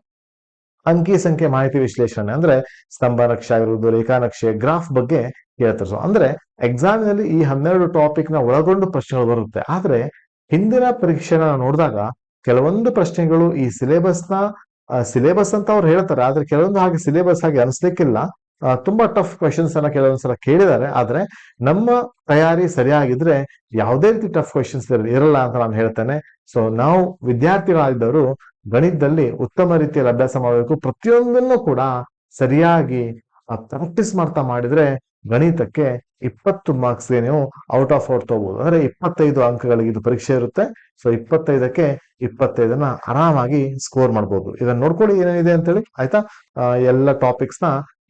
ಅಂಕಿ ಸಂಖ್ಯೆ ಮಾಹಿತಿ ವಿಶ್ಲೇಷಣೆ ಅಂದ್ರೆ ಸ್ತಂಭ ನಕ್ಷೆ ಆಗಿರ್ಬೋದು ರೇಖಾನಕ್ಷೆ ಗ್ರಾಫ್ ಬಗ್ಗೆ ಹೇಳ್ತಾರೆ ಸೊ ಅಂದ್ರೆ ಎಕ್ಸಾಮ್ನಲ್ಲಿ ಈ ಹನ್ನೆರಡು ಟಾಪಿಕ್ನ ಒಳಗೊಂಡು ಪ್ರಶ್ನೆಗಳು ಬರುತ್ತೆ. ಆದ್ರೆ ಹಿಂದಿನ ಪರೀಕ್ಷೆನ ನೋಡಿದಾಗ ಕೆಲವೊಂದು ಪ್ರಶ್ನೆಗಳು ಈ ಸಿಲೆಬಸ್ನ ಸಿಲೆಬಸ್ ಅಂತ ಅವ್ರು ಹೇಳ್ತಾರೆ. ಆದ್ರೆ ಕೆಲವೊಂದು ಹಾಗೆ ಸಿಲೆಬಸ್ ಆಗಿ ಅನಿಸ್ಲಿಕ್ಕಿಲ್ಲ. ತುಂಬಾ ಟಫ್ ಕ್ವೆಶನ್ಸ್ ಅನ್ನ ಕೆಲವೊಂದ್ಸಲ ಕೇಳಿದ್ದಾರೆ. ಆದ್ರೆ ನಮ್ಮ ತಯಾರಿ ಸರಿಯಾಗಿದ್ರೆ ಯಾವುದೇ ರೀತಿ ಟಫ್ ಕ್ವೆಶನ್ಸ್ ಇರಲ್ಲ ಅಂತ ನಾನು ಹೇಳ್ತೇನೆ. ಸೊ ನಾವು ವಿದ್ಯಾರ್ಥಿಗಳಾಗಿದ್ದವರು ಗಣಿತದಲ್ಲಿ ಉತ್ತಮ ರೀತಿಯಲ್ಲಿ ಅಭ್ಯಾಸ ಮಾಡಬೇಕು. ಪ್ರತಿಯೊಂದನ್ನು ಕೂಡ ಸರಿಯಾಗಿ ಪ್ರಾಕ್ಟೀಸ್ ಮಾಡ್ತಾ ಮಾಡಿದ್ರೆ ಗಣಿತಕ್ಕೆ ಇಪ್ಪತ್ತು ಮಾರ್ಕ್ಸ್ಗೆ ನೀವು ಔಟ್ ಆಫ್ ಔಟ್ ತಗೋಬಹುದು ಅಂದ್ರೆ ಇಪ್ಪತ್ತೈದು ಅಂಕಗಳಿಗೆ ಇದು ಪರೀಕ್ಷೆ ಇರುತ್ತೆ. ಸೊ ಇಪ್ಪತ್ತೈದಕ್ಕೆ ಇಪ್ಪತ್ತೈದನ್ನ ಆರಾಮಾಗಿ ಸ್ಕೋರ್ ಮಾಡ್ಬೋದು. ಇದನ್ನ ನೋಡ್ಕೊಳ್ಳಿ ಏನೇನಿದೆ ಅಂತೇಳಿ. ಆಯ್ತಾ? ಎಲ್ಲ ಟಾಪಿಕ್ಸ್ನ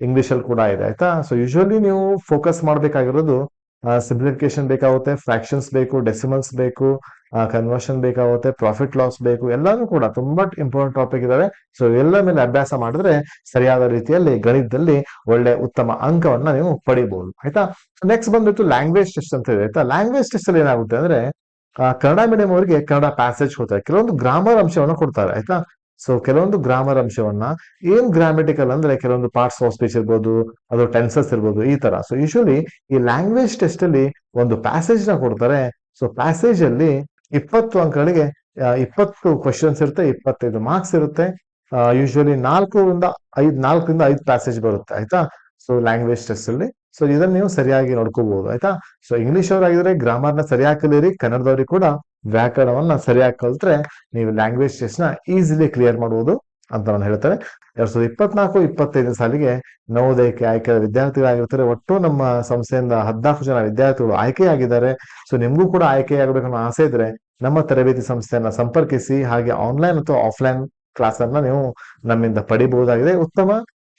ಇಂಗ್ಲಿಷ್ ಅಲ್ಲಿ ಕೂಡ ಇದೆ. ಆಯ್ತಾ? ಸೊ ಯೂಶುವಲಿ ನೀವು ಫೋಕಸ್ ಮಾಡ್ಬೇಕಾಗಿರೋದು ಸಿಂಪ್ಲಿಫಿಕೇಶನ್ ಬೇಕಾಗುತ್ತೆ ಫ್ರಾಕ್ಷನ್ಸ್ ಬೇಕು ಡೆಸಿಮಲ್ಸ್ ಬೇಕು ಕನ್ವರ್ಷನ್ ಬೇಕಾಗುತ್ತೆ ಪ್ರಾಫಿಟ್ ಲಾಸ್ ಬೇಕು, ಎಲ್ಲಾನು ಕೂಡ ತುಂಬಾ ಇಂಪಾರ್ಟೆಂಟ್ ಟಾಪಿಕ್ ಇದಾವೆ. ಸೊ ಎಲ್ಲ ಮೇಲೆ ಅಭ್ಯಾಸ ಮಾಡಿದ್ರೆ ಸರಿಯಾದ ರೀತಿಯಲ್ಲಿ ಗಣಿತದಲ್ಲಿ ಒಳ್ಳೆ ಉತ್ತಮ ಅಂಕವನ್ನ ನೀವು ಪಡಿಬಹುದು ಆಯ್ತಾ? ನೆಕ್ಸ್ಟ್ ಬಂದ್ಬಿಟ್ಟು ಲ್ಯಾಂಗ್ವೇಜ್ ಟೆಸ್ಟ್ ಅಂತ ಇದೆ. ಆಯ್ತಾ? ಲ್ಯಾಂಗ್ವೇಜ್ ಟೆಸ್ಟ್ ಅಲ್ಲಿ ಏನಾಗುತ್ತೆ ಅಂದ್ರೆ ಕನ್ನಡ ಮೀಡಿಯಂ ಅವರಿಗೆ ಕನ್ನಡ ಪ್ಯಾಸೇಜ್ ಕೊಡ್ತಾರೆ. ಕೆಲವೊಂದು ಗ್ರಾಮರ್ ಅಂಶವನ್ನು ಕೊಡ್ತಾರೆ. ಆಯ್ತಾ? ಸೊ ಕೆಲವೊಂದು ಗ್ರಾಮರ್ ಅಂಶವನ್ನ ಏನ್ ಗ್ರಾಮೆಟಿಕಲ್ ಅಂದ್ರೆ ಕೆಲವೊಂದು ಪಾರ್ಟ್ಸ್ ಆಫ್ ಸ್ಪೀಚ್ ಇರ್ಬೋದು, ಅದು ಟೆನ್ಸಸ್ ಇರ್ಬೋದು, ಈ ತರ. ಸೊ ಯೂಶುವಲಿ ಈ ಲ್ಯಾಂಗ್ವೇಜ್ ಟೆಸ್ಟ್ ಅಲ್ಲಿ ಒಂದು ಪ್ಯಾಸೇಜ್ನ ಕೊಡ್ತಾರೆ. ಸೊ ಪ್ಯಾಸೇಜ್ ಅಲ್ಲಿ ಇಪ್ಪತ್ತು ಅಂಕಗಳಿಗೆ ಇಪ್ಪತ್ತು ಕ್ವಶನ್ಸ್ ಇರುತ್ತೆ, ಇಪ್ಪತ್ತೈದು ಮಾರ್ಕ್ಸ್ ಇರುತ್ತೆ. ಯೂಶುವಲಿ ನಾಲ್ಕರಿಂದ ಐದ್, ನಾಲ್ಕರಿಂದ ಐದು ಪ್ಯಾಸೇಜ್ ಬರುತ್ತೆ, ಆಯ್ತಾ? ಸೊ ಲ್ಯಾಂಗ್ವೇಜ್ ಟೆಸ್ಟ್ ಅಲ್ಲಿ. ಸೊ ಇದನ್ನ ನೀವು ಸರಿಯಾಗಿ ನೋಡ್ಕೋಬಹುದು, ಆಯ್ತಾ? ಸೊ ಇಂಗ್ಲಿಷ್ ಅವರಾಗಿದ್ರೆ ಗ್ರಾಮರ್ನ ಸರಿಯಾಗಿ ಕಲಿಯರಿ, ಕನ್ನಡದವ್ರಿಗೆ ಕೂಡ ವ್ಯಾಕರಣವನ್ನ ಸರಿಯಾಗಿ ಕಲ್ತ್ರೆ ನೀವು ಲ್ಯಾಂಗ್ವೇಜ್ ಟೆಸ್ಟ್ನ ಈಸಿಲಿ ಕ್ಲಿಯರ್ ಮಾಡುವುದು ಅಂತ ನಾನು ಹೇಳ್ತಾರೆ ಎರಡ್ ಸಾವಿರದ ಇಪ್ಪತ್ನಾಲ್ಕು ಇಪ್ಪತ್ತೈದನೇ ಸಾಲಿಗೆ ನವೋದಯಕ್ಕೆ ಆಯ್ಕೆ ವಿದ್ಯಾರ್ಥಿಗಳಾಗಿರ್ತಾರೆ. ಒಟ್ಟು ನಮ್ಮ ಸಂಸ್ಥೆಯಿಂದ ಹದಿನಾಲ್ಕು ಜನ ವಿದ್ಯಾರ್ಥಿಗಳು ಆಯ್ಕೆಯಾಗಿದ್ದಾರೆ. ಸೊ ನಿಮಗೂ ಕೂಡ ಆಯ್ಕೆಯಾಗಬೇಕನ್ನೋ ಆಸೆ ಇದ್ರೆ ನಮ್ಮ ತರಬೇತಿ ಸಂಸ್ಥೆಯನ್ನ ಸಂಪರ್ಕಿಸಿ, ಹಾಗೆ ಆನ್ಲೈನ್ ಅಥವಾ ಆಫ್ಲೈನ್ ಕ್ಲಾಸ್ ಅನ್ನ ನೀವು ನಮ್ಮಿಂದ ಪಡಿಬಹುದಾಗಿದೆ. ಉತ್ತಮ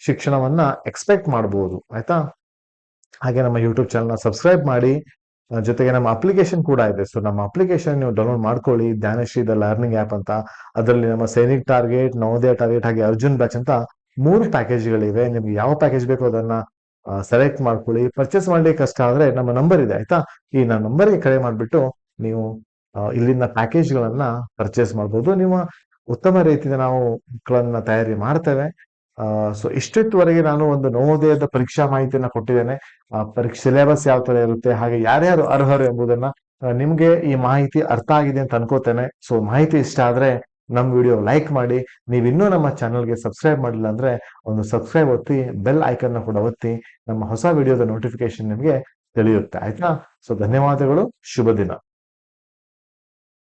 ಶಿಕ್ಷಣವನ್ನ ಎಕ್ಸ್ಪೆಕ್ಟ್ ಮಾಡಬಹುದು ಆಯ್ತಾ? ಹಾಗೆ ನಮ್ಮ ಯೂಟ್ಯೂಬ್ ಚಾನಲ್ ಸಬ್ಸ್ಕ್ರೈಬ್ ಮಾಡಿ ಜೊತೆಗೆ ನಮ್ಮ ಅಪ್ಲಿಕೇಶನ್ ಕೂಡ ಇದೆ. ಸೊ ನಮ್ಮ ಅಪ್ಲಿಕೇಶನ್ ನೀವು ಡೌನ್ಲೋಡ್ ಮಾಡ್ಕೊಳ್ಳಿ. ಧ್ಯಾನಶ್ರೀ ದ ಲರ್ನಿಂಗ್ ಆಪ್ ಅಂತ. ಅದರಲ್ಲಿ ನಮ್ಮ ಸೈನಿಕ್ ಟಾರ್ಗೆಟ್ ನವೋದಯ ಟಾರ್ಗೆಟ್ ಹಾಗೆ ಅರ್ಜುನ್ ಬ್ಯಾಚ್ ಅಂತ ಮೂರು ಪ್ಯಾಕೇಜ್ಗಳಿವೆ ನಿಮ್ಗೆ ಯಾವ ಪ್ಯಾಕೇಜ್ ಬೇಕೋ ಅದನ್ನ ಸೆಲೆಕ್ಟ್ ಮಾಡ್ಕೊಳ್ಳಿ. ಪರ್ಚೇಸ್ ಮಾಡ್ಲಿಕ್ಕೆ ಕಷ್ಟ ಆದ್ರೆ ನಮ್ಮ ನಂಬರ್ ಇದೆ, ಆಯ್ತಾ? ಈ ನನ್ನ ನಂಬರ್ಗೆ ಕರೆ ಮಾಡಿಬಿಟ್ಟು ನೀವು ಇಲ್ಲಿನ ಪ್ಯಾಕೇಜ್ಗಳನ್ನ ಪರ್ಚೇಸ್ ಮಾಡ್ಬೋದು. ನಿಮ್ಮ ಉತ್ತಮ ರೀತಿಯಿಂದ ನಾವು ಮಕ್ಕಳನ್ನ ತಯಾರಿ ಮಾಡ್ತೇವೆ. ಸೊ ಇಷ್ಟೊತ್ತುವರೆಗೆ ನಾನು ಒಂದು ನವೋದಯದ ಪರೀಕ್ಷಾ ಮಾಹಿತಿಯನ್ನ ಕೊಟ್ಟಿದ್ದೇನೆ. ಪರೀಕ್ಷೆ ಸಿಲೆಬಸ್ ಯಾವ ತರ ಇರುತ್ತೆ, ಹಾಗೆ ಯಾರ್ಯಾರು ಅರ್ಹರು ಎಂಬುದನ್ನ ನಿಮ್ಗೆ ಈ ಮಾಹಿತಿ ಅರ್ಥ ಆಗಿದೆ ಅಂತ ಅನ್ಕೋತೇನೆ. ಸೊ ಮಾಹಿತಿ ಇಷ್ಟ ಆದ್ರೆ ನಮ್ ವಿಡಿಯೋ ಲೈಕ್ ಮಾಡಿ. ನೀವು ಇನ್ನೂ ನಮ್ಮ ಚಾನಲ್ಗೆ ಸಬ್ಸ್ಕ್ರೈಬ್ ಮಾಡಿಲ್ಲ ಅಂದ್ರೆ ಒಂದು ಸಬ್ಸ್ಕ್ರೈಬ್ ಒತ್ತಿ, ಬೆಲ್ ಐಕನ್ ಕೂಡ ಒತ್ತಿ, ನಮ್ಮ ಹೊಸ ವಿಡಿಯೋದ ನೋಟಿಫಿಕೇಶನ್ ನಿಮಗೆ ತಿಳಿಯುತ್ತೆ. ಆಯ್ತಾ? ಸೊ ಧನ್ಯವಾದಗಳು, ಶುಭ ದಿನ.